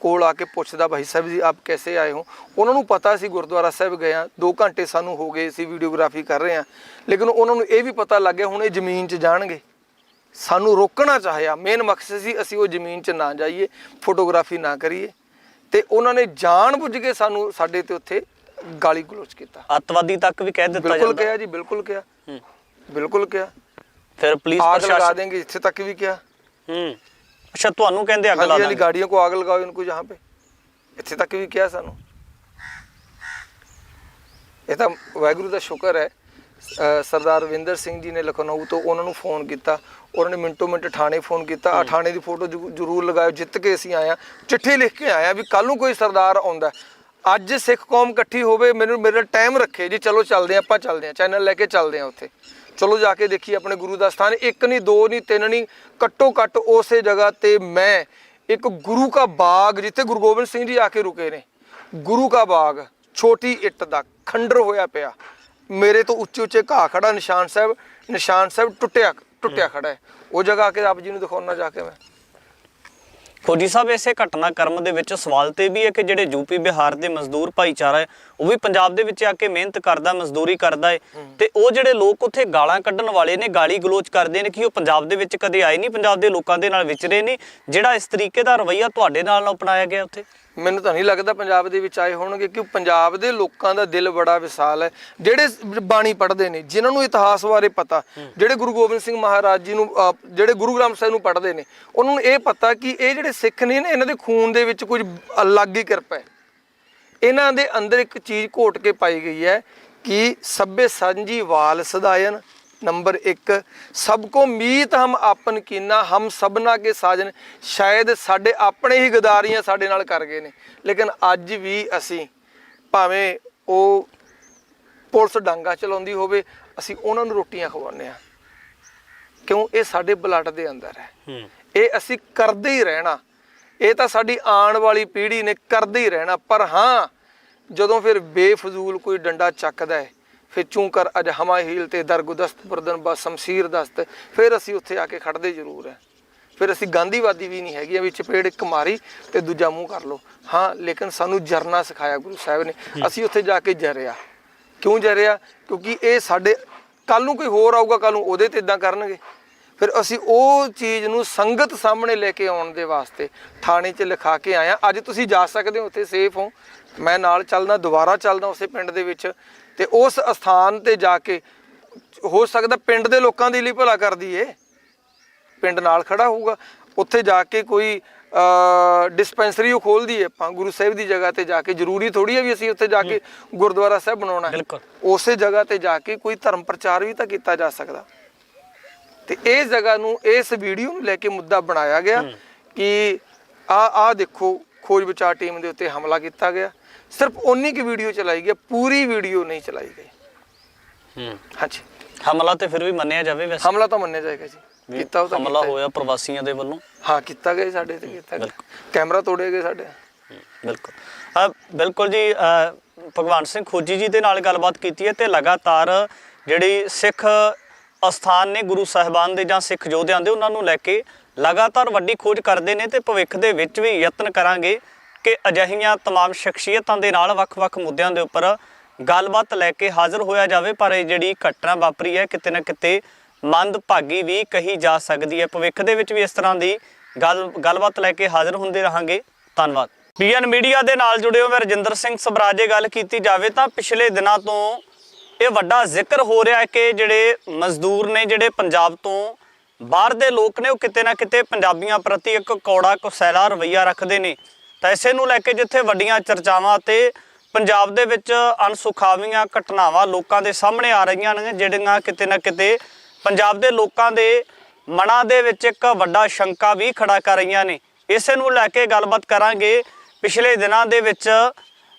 ਕੋਲ ਆ ਕੇ ਪੁੱਛਦਾ, ਭਾਈ ਸਾਹਿਬ ਜੀ, ਆਪ ਕੈਸੇ ਆਏ ਹੋ? ਉਹਨਾਂ ਨੂੰ ਪਤਾ ਸੀ, ਗੁਰਦੁਆਰਾ ਸਾਹਿਬ ਗਏ ਆ 2 ਘੰਟੇ ਸਾਨੂੰ ਹੋ ਗਏ ਸੀ ਵੀਡੀਓਗ੍ਰਾਫੀ ਕਰ ਰਹੇ ਆ ਲੇਕਿਨ ਉਹਨਾਂ ਨੂੰ ਇਹ ਵੀ ਪਤਾ ਲੱਗ ਗਿਆ, ਹੁਣ ਇਹ ਜ਼ਮੀਨ 'ਚ ਜਾਣਗੇ। ਸਾਨੂੰ ਰੋਕਣਾ ਚਾਹਿਆ ਮੇਨ ਮਕਸਦ ਸੀ ਅਸੀਂ ਉਹ ਜ਼ਮੀਨ 'ਚ ਨਾ ਜਾਈਏ ਫੋਟੋਗ੍ਰਾਫੀ ਨਾ ਕਰੀਏ। ਤੇ ਉਹਨਾਂ ਨੇ ਜਾਣ ਬੁੱਝ ਕੇ ਸਾਨੂੰ ਸਾਡੇ ਤੇ ਉੱਥੇ ਗਾਲੀ ਗਲੋਚ ਕੀਤਾ। ਅੱਤਵਾਦੀ ਤੱਕ ਵੀ ਕਹਿ ਦਿੱਤਾ ਬਿਲਕੁਲ ਕਿਹਾ ਜੀ ਬਿਲਕੁਲ ਕਿਹਾ। ਬਿਲਕੁਲ ਕਿਹਾ। ਫਿਰ ਪੁਲਿਸ ਪ੍ਰਸ਼ਾਸਨ ਲਗਾ ਦੇਣਗੇ ਇੱਥੇ ਤੱਕ ਵੀ ਕਿਹਾ। ਹੂੰ। ਅੱਛਾ ਤੁਹਾਨੂੰ ਕਹਿੰਦੇ ਅੱਗ ਲਾ ਦਾਂਗੇ। ਗਾੜੀਆਂ ਕੋ ਅੱਗ ਲਗਾਓ ਇਨਕੋ ਜਹਾਂ ਪੇ। ਇੱਥੇ ਤੱਕ ਵੀ ਕਿਹਾ ਸਾਨੂੰ। ਇਹ ਤਾਂ ਵਾਹਿਗੁਰੂ ਦਾ ਸ਼ੁਕਰ ਹੈ ਸਰਦਾਰ ਵਿੰਦਰ ਸਿੰਘ ਜੀ ਨੇ ਲਖਨਊ ਤੋਂ ਉਹਨਾਂ ਨੂੰ ਫੋਨ ਕੀਤਾ। ਉਹਨਾਂ ਨੇ ਮਿੰਟੋ ਮਿੰਟ ਥਾਣੇ ਫੋਨ ਕੀਤਾ। ਆ ਥਾਣੇ ਦੀ ਫੋਟੋ ਜ਼ਰੂਰ ਲਗਾਇਓ ਜਿੱਤ ਕੇ ਅਸੀਂ ਆਏ ਆ ਚਿੱਠੀ ਲਿਖ ਕੇ ਆਏ ਆ ਵੀ ਕੱਲ ਨੂੰ ਕੋਈ ਸਰਦਾਰ ਆਉਂਦਾ। ਅੱਜ ਸਿੱਖ ਕੌਮ ਇਕੱਠੀ ਹੋਵੇ ਮੈਨੂੰ ਮੇਰਾ ਟਾਈਮ ਰੱਖੇ ਜੀ। ਚਲੋ ਚੱਲਦੇ ਆ ਆਪਾਂ ਚੱਲਦੇ ਆ ਚੈਨਲ ਲੈ ਕੇ ਚੱਲਦੇ ਆ ਉੱਥੇ। ਚਲੋ ਜਾ ਕੇ ਦੇਖੀ ਆਪਣੇ ਗੁਰੂ ਦਾ ਸਥਾਨ। ਇੱਕ ਨਹੀਂ ਦੋ ਨਹੀਂ ਤਿੰਨ ਨਹੀਂ ਘੱਟੋ ਘੱਟ ਉਸੇ ਜਗ੍ਹਾ ਤੇ ਮੈਂ ਇੱਕ ਗੁਰੂ ਕਾ ਬਾਗ ਜਿੱਥੇ ਗੁਰੂ ਗੋਬਿੰਦ ਸਿੰਘ ਜੀ ਆ ਕੇ ਰੁਕੇ ਨੇ। ਗੁਰੂ ਕਾ ਬਾਗ ਛੋਟੀ ਇੱਟ ਦਾ ਖੰਡਰ ਹੋਇਆ ਪਿਆ। ਮੇਰੇ ਤੋਂ ਉੱਚੇ ਉੱਚੇ ਘਾਹ ਖੜਾ ਨਿਸ਼ਾਨ ਸਾਹਿਬ ਨਿਸ਼ਾਨ ਸਾਹਿਬ ਟੁੱਟਿਆ ਟੁੱਟਿਆ ਖੜਾ ਹੈ। ਉਹ ਜਗ੍ਹਾ ਆ ਕੇ ਆਪ ਜੀ ਨੂੰ ਦਿਖਾਉਣਾ ਜਾ ਕੇ ਮੈਂ। ਫੌਜੀ ਸਾਹਿਬ ਇਸੇ ਘਟਨਾਕ੍ਰਮ ਦੇ ਵਿੱਚ ਸਵਾਲ ਤੇ ਵੀ ਹੈ ਕਿ ਜਿਹੜੇ ਯੂਪੀ ਬਿਹਾਰ ਦੇ ਮਜ਼ਦੂਰ ਭਾਈਚਾਰਾ ਹੈ ਉਹ ਵੀ ਪੰਜਾਬ ਦੇ ਵਿੱਚ ਆ ਕੇ ਮਿਹਨਤ ਕਰਦਾ ਮਜ਼ਦੂਰੀ ਕਰਦਾ ਹੈ। ਤੇ ਉਹ ਜਿਹੜੇ ਲੋਕ ਉੱਥੇ ਗਾਲਾਂ ਕੱਢਣ ਵਾਲੇ ਨੇ ਗਾਲੀ ਗਲੋਚ ਕਰਦੇ ਨੇ ਕਿ ਉਹ ਪੰਜਾਬ ਦੇ ਵਿੱਚ ਕਦੇ ਆਏ ਨਹੀਂ ਪੰਜਾਬ ਦੇ ਲੋਕਾਂ ਦੇ ਨਾਲ ਵਿਚਰੇ ਨਹੀਂ ਜਿਹੜਾ ਇਸ ਤਰੀਕੇ ਦਾ ਰਵਈਆ ਤੁਹਾਡੇ ਨਾਲ ਅਪਣਾਇਆ ਗਿਆ ਉੱਥੇ? ਮੈਨੂੰ ਤਾਂ ਨਹੀਂ ਲੱਗਦਾ ਪੰਜਾਬ ਦੇ ਵਿੱਚ ਆਏ ਹੋਣਗੇ ਕਿ ਪੰਜਾਬ ਦੇ ਲੋਕਾਂ ਦਾ ਦਿਲ ਬੜਾ ਵਿਸ਼ਾਲ ਹੈ। ਜਿਹੜੇ ਬਾਣੀ ਪੜ੍ਹਦੇ ਨੇ ਜਿਨ੍ਹਾਂ ਨੂੰ ਇਤਿਹਾਸ ਬਾਰੇ ਪਤਾ ਜਿਹੜੇ ਗੁਰੂ ਗੋਬਿੰਦ ਸਿੰਘ ਮਹਾਰਾਜ ਜੀ ਨੂੰ ਜਿਹੜੇ ਗੁਰੂ ਗ੍ਰੰਥ ਸਾਹਿਬ ਨੂੰ ਪੜ੍ਹਦੇ ਨੇ ਉਹਨਾਂ ਨੂੰ ਇਹ ਪਤਾ ਕਿ ਇਹ ਜਿਹੜੇ ਸਿੱਖ ਨੇ ਨਾ ਇਹਨਾਂ ਦੇ ਖੂਨ ਦੇ ਵਿੱਚ ਕੁਝ ਅਲੱਗ ਹੀ ਕਿਰਪਾ ਹੈ। ਇਹਨਾਂ ਦੇ ਅੰਦਰ ਇੱਕ ਚੀਜ਼ ਘੋਟ ਕੇ ਪਾਈ ਗਈ ਹੈ ਕਿ ਸਭੇ ਸਾਂਝੀ ਵਾਲ ਸਦਾਇਨ ਨੰਬਰ 1 ਸਭ ਕੋ ਮੀਤ ਹਮ ਆਪਨ ਕੀਨਾ ਹਮ ਸਭਨਾ ਕੇ ਸਾਜਨ। ਸ਼ਾਇਦ ਸਾਡੇ ਆਪਣੇ ਹੀ ਗਦਾਰੀਆਂ ਸਾਡੇ ਨਾਲ ਕਰ ਗਏ ਨੇ। ਲੇਕਿਨ ਅੱਜ ਵੀ ਅਸੀਂ ਭਾਵੇਂ ਉਹ ਪੁਲਿਸ ਡਾਂਗਾ ਚਲਾਉਂਦੀ ਹੋਵੇ ਅਸੀਂ ਉਹਨਾਂ ਨੂੰ ਰੋਟੀਆਂ ਖਵਾਉਂਦੇ ਆ ਕਿਉਂ? ਇਹ ਸਾਡੇ ਬਲੱਡ ਦੇ ਅੰਦਰ ਹੈ। ਇਹ ਅਸੀਂ ਕਰਦੇ ਹੀ ਰਹਿਣਾ। ਇਹ ਤਾਂ ਸਾਡੀ ਆਉਣ ਵਾਲੀ ਪੀੜ੍ਹੀ ਨੇ ਕਰਦੇ ਹੀ ਰਹਿਣਾ। ਪਰ ਹਾਂ ਜਦੋਂ ਫਿਰ ਬੇਫਜ਼ੂਲ ਕੋਈ ਡੰਡਾ ਚੱਕਦਾ ਹੈ ਫਿਰ ਚੂੰ ਕਰ ਅਜ ਹਮਾ ਹੀਲ ਤੇ ਦਰਗੁਦਸਤ ਬਰਦਨ ਬਾ ਸ਼ਮਸ਼ੀਰ ਦਸਤ। ਫਿਰ ਅਸੀਂ ਉੱਥੇ ਆ ਕੇ ਖੜਦੇ ਜ਼ਰੂਰ ਹੈ ਫਿਰ ਅਸੀਂ ਗਾਂਧੀਵਾਦੀ ਵੀ ਨਹੀਂ ਹੈਗੇ ਵੀ ਚਪੇੜ ਇੱਕ ਮਾਰੀ ਤੇ ਦੂਜਾ ਮੂੰਹ ਕਰ ਲਓ। ਹਾਂ ਲੇਕਿਨ ਸਾਨੂੰ ਜਰਨਾ ਸਿਖਾਇਆ ਗੁਰੂ ਸਾਹਿਬ ਨੇ। ਅਸੀਂ ਉੱਥੇ ਜਾ ਕੇ ਜਰਿਆ। ਕਿਉਂ ਜਰਿਆ? ਕਿਉਂਕਿ ਇਹ ਸਾਡੇ ਕੱਲ ਨੂੰ ਕੋਈ ਹੋਰ ਆਊਗਾ ਕੱਲ ਨੂੰ ਉਹਦੇ ਤੇ ਇਦਾਂ ਕਰਨਗੇ। ਫਿਰ ਅਸੀਂ ਉਹ ਚੀਜ਼ ਨੂੰ ਸੰਗਤ ਸਾਹਮਣੇ ਲੈ ਕੇ ਆਉਣ ਦੇ ਵਾਸਤੇ ਥਾਣੇ 'ਚ ਲਿਖਾ ਕੇ ਆਇਆ ਅੱਜ ਤੁਸੀਂ ਜਾ ਸਕਦੇ ਹੋ ਉੱਥੇ ਸੇਫ ਹੋ। ਮੈਂ ਨਾਲ ਚੱਲਦਾ ਦੁਬਾਰਾ ਚੱਲਦਾ ਉਸੇ ਪਿੰਡ ਦੇ ਵਿੱਚ। ਤੇ ਉਸ ਅਸਥਾਨ ਤੇ ਜਾ ਕੇ ਹੋ ਸਕਦਾ ਪਿੰਡ ਦੇ ਲੋਕਾਂ ਦੇ ਲਈ ਭਲਾ ਕਰ ਦਈਏ। ਪਿੰਡ ਨਾਲ ਖੜਾ ਹੋਊਗਾ। ਉੱਥੇ ਜਾ ਕੇ ਕੋਈ ਡਿਸਪੈਂਸਰੀ ਉਹ ਖੋਲ ਦਈਏ ਆਪਾਂ ਗੁਰੂ ਸਾਹਿਬ ਦੀ ਜਗ੍ਹਾ ਤੇ ਜਾ ਕੇ। ਜ਼ਰੂਰੀ ਥੋੜੀ ਹੈ ਵੀ ਅਸੀਂ ਉੱਥੇ ਜਾ ਕੇ ਗੁਰਦੁਆਰਾ ਸਾਹਿਬ ਬਣਾਉਣਾ ਹੈ। ਉਸੇ ਜਗ੍ਹਾ ਤੇ ਜਾ ਕੇ ਕੋਈ ਧਰਮ ਪ੍ਰਚਾਰ ਵੀ ਤਾਂ ਕੀਤਾ ਜਾ ਸਕਦਾ। ਤੇ ਇਸ ਜਗ੍ਹਾ ਨੂੰ ਇਸ ਵੀਡੀਓ ਨੂੰ ਲੈ ਕੇ ਮੁੱਦਾ ਬਣਾਇਆ ਗਿਆ ਕਿ ਆ ਆ ਦੇਖੋ ਖੋਜ ਬਚਾਅ ਟੀਮ ਦੇ ਉੱਤੇ ਹਮਲਾ ਕੀਤਾ ਗਿਆ। ਸਿਰਫ ਉਨੀ ਕੀ ਵੀਡੀਓ ਚਲਾਈ ਗਈ ਪੂਰੀ ਵੀਡੀਓ ਨਹੀਂ ਚਲਾਈ ਗਈ। ਹੂੰ। ਹਾਂਜੀ। ਹਮਲਾ ਤੇ ਫਿਰ ਵੀ ਮੰਨਿਆ ਜਾਵੇ ਵੈਸੇ? ਹਮਲਾ ਤਾਂ ਮੰਨਿਆ ਜਾਏਗਾ ਜੀ। ਕੀਤਾ ਉਹ ਤਾਂ ਹਮਲਾ। ਹੋਇਆ ਪ੍ਰਵਾਸੀਆਂ ਦੇ ਵੱਲੋਂ? ਹਾਂ ਕੀਤਾ ਗਿਆ ਸਾਡੇ ਤੇ ਕੀਤਾ ਗਿਆ। ਕੈਮਰਾ ਤੋੜੇ ਗਏ ਸਾਡੇ। ਬਿਲਕੁਲ। ਅ, ਬਿਲਕੁਲ ਜੀ ਭਗਵਾਨ ਸਿੰਘ ਖੋਜੀ ਜੀ ਦੇ ਨਾਲ ਗੱਲਬਾਤ ਕੀਤੀ ਹੈ ਤੇ ਲਗਾਤਾਰ ਜਿਹੜੀ ਸਿੱਖ ਅਸਥਾਨ ਨੇ ਗੁਰੂ ਸਾਹਿਬਾਨ ਦੇ ਜਾਂ ਸਿੱਖ ਯੋਧਿਆਂ ਦੇ ਉਹਨਾਂ ਨੂੰ ਲੈ ਕੇ ਲਗਾਤਾਰ ਵੱਡੀ ਖੋਜ ਕਰਦੇ ਨੇ ਤੇ ਭਵਿੱਖ ਦੇ ਵਿੱਚ ਵੀ ਯਤਨ ਕਰਾਂਗੇ ਕਿ ਅਜਿਹੀਆਂ तमाम ਸ਼ਖਸੀਅਤਾਂ ਦੇ ਨਾਲ ਵੱਖ-ਵੱਖ ਮੁੱਦਿਆਂ ਦੇ ਉੱਪਰ ਗੱਲਬਾਤ ਲੈ ਕੇ ਹਾਜ਼ਰ ਹੋਇਆ ਜਾਵੇ ਪਰ ਇਹ ਜਿਹੜੀ ਘਟਨਾ ਵਾਪਰੀ ਹੈ ਕਿਤੇ ਨਾ ਕਿਤੇ ਮੰਦਭਾਗੀ ਵੀ ਕਹੀ ਜਾ ਸਕਦੀ ਹੈ ਭਵਿੱਖ ਦੇ ਵਿੱਚ ਵੀ ਇਸ ਤਰ੍ਹਾਂ ਦੀ ਗੱਲ ਗੱਲਬਾਤ ਲੈ ਕੇ ਹਾਜ਼ਰ ਹੁੰਦੇ ਰਹਾਂਗੇ ਧੰਨਵਾਦ ਪੀਐਨ ਮੀਡੀਆ ਦੇ ਨਾਲ ਜੁੜੇ ਹੋ ਮੈਂ ਰਜਿੰਦਰ ਸਿੰਘ ਸਬਰਾਜੇ ਗੱਲ ਕੀਤੀ ਜਾਵੇ ਤਾਂ ਪਿਛਲੇ ਦਿਨਾਂ ਤੋਂ ਇਹ ਵੱਡਾ ਜ਼ਿਕਰ ਹੋ ਰਿਹਾ ਹੈ ਕਿ ਜਿਹੜੇ ਮਜ਼ਦੂਰ ਨੇ ਜਿਹੜੇ ਪੰਜਾਬ ਤੋਂ ਬਾਹਰ ਦੇ ਲੋਕ ਨੇ ਉਹ ਕਿਤੇ ਨਾ ਕਿਤੇ ਪੰਜਾਬੀਆਂ ਪ੍ਰਤੀ ਇੱਕ ਕੌੜਾ ਕੁਸੈਲਾ ਰਵਈਆ ਰੱਖਦੇ ਨੇ। ਤਾਂ ਇਸੇ ਨੂੰ ਲੈ ਕੇ ਜਿੱਥੇ ਵੱਡੀਆਂ ਚਰਚਾਵਾਂ ਤੇ ਪੰਜਾਬ ਦੇ ਵਿੱਚ ਅਣਸੁਖਾਵੀਆਂ ਘਟਨਾਵਾਂ ਲੋਕਾਂ ਦੇ ਸਾਹਮਣੇ ਆ ਰਹੀਆਂ ਨੇ, ਜਿਹੜੀਆਂ ਕਿਤੇ ਨਾ ਕਿਤੇ ਪੰਜਾਬ ਦੇ ਲੋਕਾਂ ਦੇ ਮਨਾਂ ਦੇ ਵਿੱਚ ਇੱਕ ਵੱਡਾ ਸ਼ੰਕਾ ਵੀ ਖੜਾ ਕਰ ਰਹੀਆਂ ਨੇ। ਇਸੇ ਨੂੰ ਲੈ ਕੇ ਗੱਲਬਾਤ ਕਰਾਂਗੇ ਪਿਛਲੇ ਦਿਨਾਂ ਦੇ ਵਿੱਚ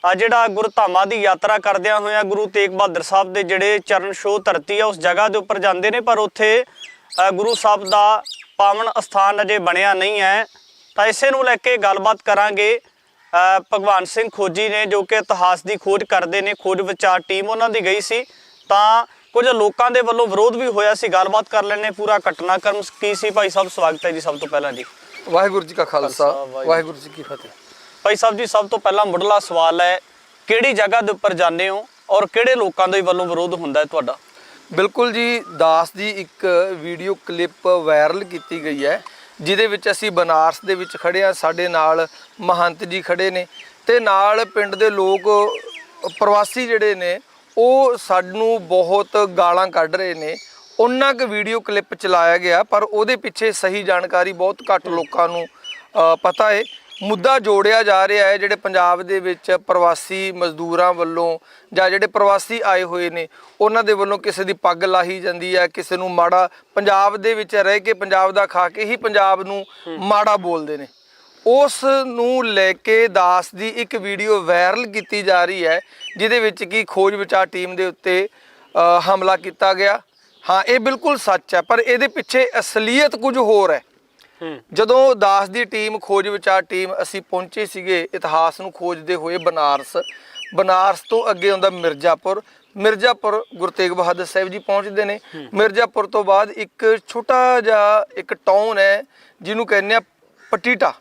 ਆ ਜਿਹੜਾ ਗੁਰਧਾਮਾਂ ਦੀ ਯਾਤਰਾ ਕਰਦਿਆਂ ਹੋਇਆਂ ਗੁਰੂ ਤੇਗ ਬਹਾਦਰ ਸਾਹਿਬ ਦੇ ਜਿਹੜੇ ਚਰਨ ਛੋਹ ਧਰਤੀ ਆ, ਉਸ ਜਗ੍ਹਾ ਦੇ ਉੱਪਰ ਜਾਂਦੇ ਨੇ, ਪਰ ਉੱਥੇ ਗੁਰੂ ਸਾਹਿਬ ਦਾ ਪਾਵਨ ਅਸਥਾਨ ਅਜੇ ਬਣਿਆ ਨਹੀਂ ਹੈ। ਤਾਂ ਇਸੇ ਨੂੰ ਲੈ ਕੇ ਗੱਲਬਾਤ ਕਰਾਂਗੇ। ਭਗਵਾਨ ਸਿੰਘ ਖੋਜੀ ਨੇ ਜੋ ਕਿ ਇਤਿਹਾਸ ਦੀ ਖੋਜ ਕਰਦੇ ਨੇ ਖੋਜ ਵਿਚਾਰ ਟੀਮ ਉਹਨਾਂ ਦੀ ਗਈ ਸੀ। ਤਾਂ ਕੁਝ ਲੋਕਾਂ ਦੇ ਵੱਲੋਂ ਵਿਰੋਧ ਵੀ ਹੋਇਆ ਸੀ। ਗੱਲਬਾਤ ਕਰ ਲੈਣੇ ਪੂਰਾ ਘਟਨਾਕ੍ਰਮ ਕੀ ਸੀ? ਭਾਈ ਸਾਹਿਬ ਸਵਾਗਤ ਹੈ ਜੀ ਸਭ ਤੋਂ ਪਹਿਲਾਂ ਜੀ। ਵਾਹਿਗੁਰੂ ਜੀ ਕਾ ਖਾਲਸਾ। ਵਾਹਿਗੁਰੂ ਜੀ ਕੀ ਫਤਿਹ। ਭਾਈ ਸਾਹਿਬ ਜੀ ਸਭ ਤੋਂ ਪਹਿਲਾਂ ਮੁੱਢਲਾ ਸਵਾਲ ਹੈ ਕਿਹੜੀ ਜਗ੍ਹਾ ਦੇ ਉੱਪਰ ਜਾਂਦੇ ਹੋ ਔਰ ਕਿਹੜੇ ਲੋਕਾਂ ਦੇ ਵੱਲੋਂ ਵਿਰੋਧ ਹੁੰਦਾ ਹੈ ਤੁਹਾਡਾ? ਬਿਲਕੁਲ ਜੀ, ਦਾਸ ਦੀ ਇੱਕ ਵੀਡੀਓ ਕਲਿੱਪ ਵਾਇਰਲ ਕੀਤੀ ਗਈ ਹੈ, ਜਿਹਦੇ ਵਿੱਚ ਅਸੀਂ ਬਨਾਰਸ ਦੇ ਵਿੱਚ ਖੜੇ ਆ ਸਾਡੇ ਨਾਲ ਮਹੰਤ ਜੀ ਖੜੇ ਨੇ ਤੇ ਨਾਲ ਪਿੰਡ ਦੇ ਲੋਕ, ਪ੍ਰਵਾਸੀ ਜਿਹੜੇ ਨੇ, ਉਹ ਸਾਨੂੰ ਬਹੁਤ ਗਾਲਾਂ ਕੱਢ ਰਹੇ ਨੇ। ਉਹਨਾਂ ਕੁ ਵੀਡੀਓ ਕਲਿੱਪ ਚਲਾਇਆ ਗਿਆ, ਪਰ ਉਹਦੇ ਪਿੱਛੇ ਸਹੀ ਜਾਣਕਾਰੀ ਬਹੁਤ ਘੱਟ ਲੋਕਾਂ ਨੂੰ ਪਤਾ ਹੈ। ਮੁੱਦਾ ਜੋੜਿਆ ਜਾ ਰਿਹਾ ਹੈ ਜਿਹੜੇ ਪੰਜਾਬ ਦੇ ਵਿੱਚ ਪ੍ਰਵਾਸੀ ਮਜ਼ਦੂਰਾਂ ਵੱਲੋਂ ਜਾਂ ਜਿਹੜੇ ਪ੍ਰਵਾਸੀ ਆਏ ਹੋਏ ਨੇ ਉਹਨਾਂ ਦੇ ਵੱਲੋਂ ਕਿਸੇ ਦੀ ਪੱਗ ਲਾਹੀ ਜਾਂਦੀ ਹੈ ਕਿਸੇ ਨੂੰ ਮਾੜਾ ਪੰਜਾਬ ਦੇ ਵਿੱਚ ਰਹਿ ਕੇ ਪੰਜਾਬ ਦਾ ਖਾ ਕੇ ਹੀ ਪੰਜਾਬ ਨੂੰ ਮਾੜਾ ਬੋਲਦੇ ਨੇ। ਉਸ ਨੂੰ ਲੈ ਕੇ ਦਾਸ ਦੀ ਇੱਕ ਵੀਡੀਓ ਵਾਇਰਲ ਕੀਤੀ ਜਾ ਰਹੀ ਹੈ ਜਿਹਦੇ ਵਿੱਚ ਕੀ ਖੋਜ ਵਿਚਾਰ ਟੀਮ ਦੇ ਉੱਤੇ ਹਮਲਾ ਕੀਤਾ ਗਿਆ। ਹਾਂ ਇਹ ਬਿਲਕੁਲ ਸੱਚ ਹੈ ਪਰ ਇਹਦੇ ਪਿੱਛੇ ਅਸਲੀਅਤ ਕੁਝ ਹੋਰ ਹੈ। ਜਦੋਂ ਦਾਸ ਦੀ ਟੀਮ ਖੋਜ ਵਿਚਾਰ ਟੀਮ ਅਸੀਂ ਪਹੁੰਚੇ ਸੀਗੇ ਇਤਿਹਾਸ ਨੂੰ ਖੋਜਦੇ ਹੋਏ ਬਨਾਰਸ। ਬਨਾਰਸ ਤੋਂ ਅੱਗੇ ਆਉਂਦਾ ਮਿਰਜ਼ਾਪੁਰ। ਮਿਰਜ਼ਾਪੁਰ ਗੁਰੂ ਤੇਗ ਬਹਾਦਰ ਸਾਹਿਬ ਜੀ ਪਹੁੰਚਦੇ ਨੇ। ਮਿਰਜ਼ਾਪੁਰ ਤੋਂ ਬਾਅਦ ਇੱਕ ਛੋਟਾ ਜਿਹਾ ਇੱਕ ਟਾਊਨ ਹੈ ਜਿਹਨੂੰ ਕਹਿੰਦੇ ਆ ਪਟੀਟਾ।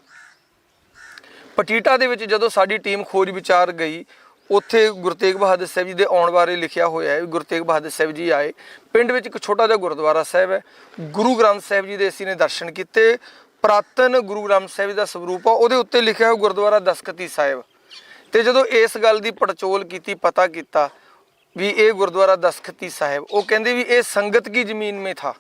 ਪਟੀਟਾ ਦੇ ਵਿੱਚ ਜਦੋਂ ਸਾਡੀ ਟੀਮ ਖੋਜ ਵਿਚਾਰ ਗਈ ਉੱਥੇ ਗੁਰੂ ਤੇਗ ਬਹਾਦਰ ਸਾਹਿਬ ਜੀ ਦੇ ਆਉਣ ਬਾਰੇ ਲਿਖਿਆ ਹੋਇਆ ਹੈ ਗੁਰੂ ਤੇਗ ਬਹਾਦਰ ਸਾਹਿਬ ਜੀ ਆਏ। ਪਿੰਡ ਵਿੱਚ ਇੱਕ ਛੋਟਾ ਜਿਹਾ ਗੁਰਦੁਆਰਾ ਸਾਹਿਬ ਹੈ। ਗੁਰੂ ਗ੍ਰੰਥ ਸਾਹਿਬ ਜੀ ਦੇ ਅਸੀਂ ਨੇ ਦਰਸ਼ਨ ਕੀਤੇ। ਪ੍ਰਾਤਨ ਗੁਰੂ ਗ੍ਰੰਥ ਸਾਹਿਬ ਦਾ ਸਰੂਪ ਆ ਉਹਦੇ ਉੱਤੇ ਲਿਖਿਆ ਹੋਇਆ ਗੁਰਦੁਆਰਾ ਦਸਕਤੀ ਸਾਹਿਬ। ਤੇ ਜਦੋਂ ਇਸ ਗੱਲ ਦੀ ਪੜਚੋਲ ਕੀਤੀ ਪਤਾ ਕੀਤਾ ਵੀ ਇਹ ਗੁਰਦੁਆਰਾ ਦਸਕਤੀ ਸਾਹਿਬ ਉਹ ਕਹਿੰਦੇ ਵੀ ਇਹ ਸੰਗਤ ਕੀ ਜ਼ਮੀਨ ਮੇ ਥਾ?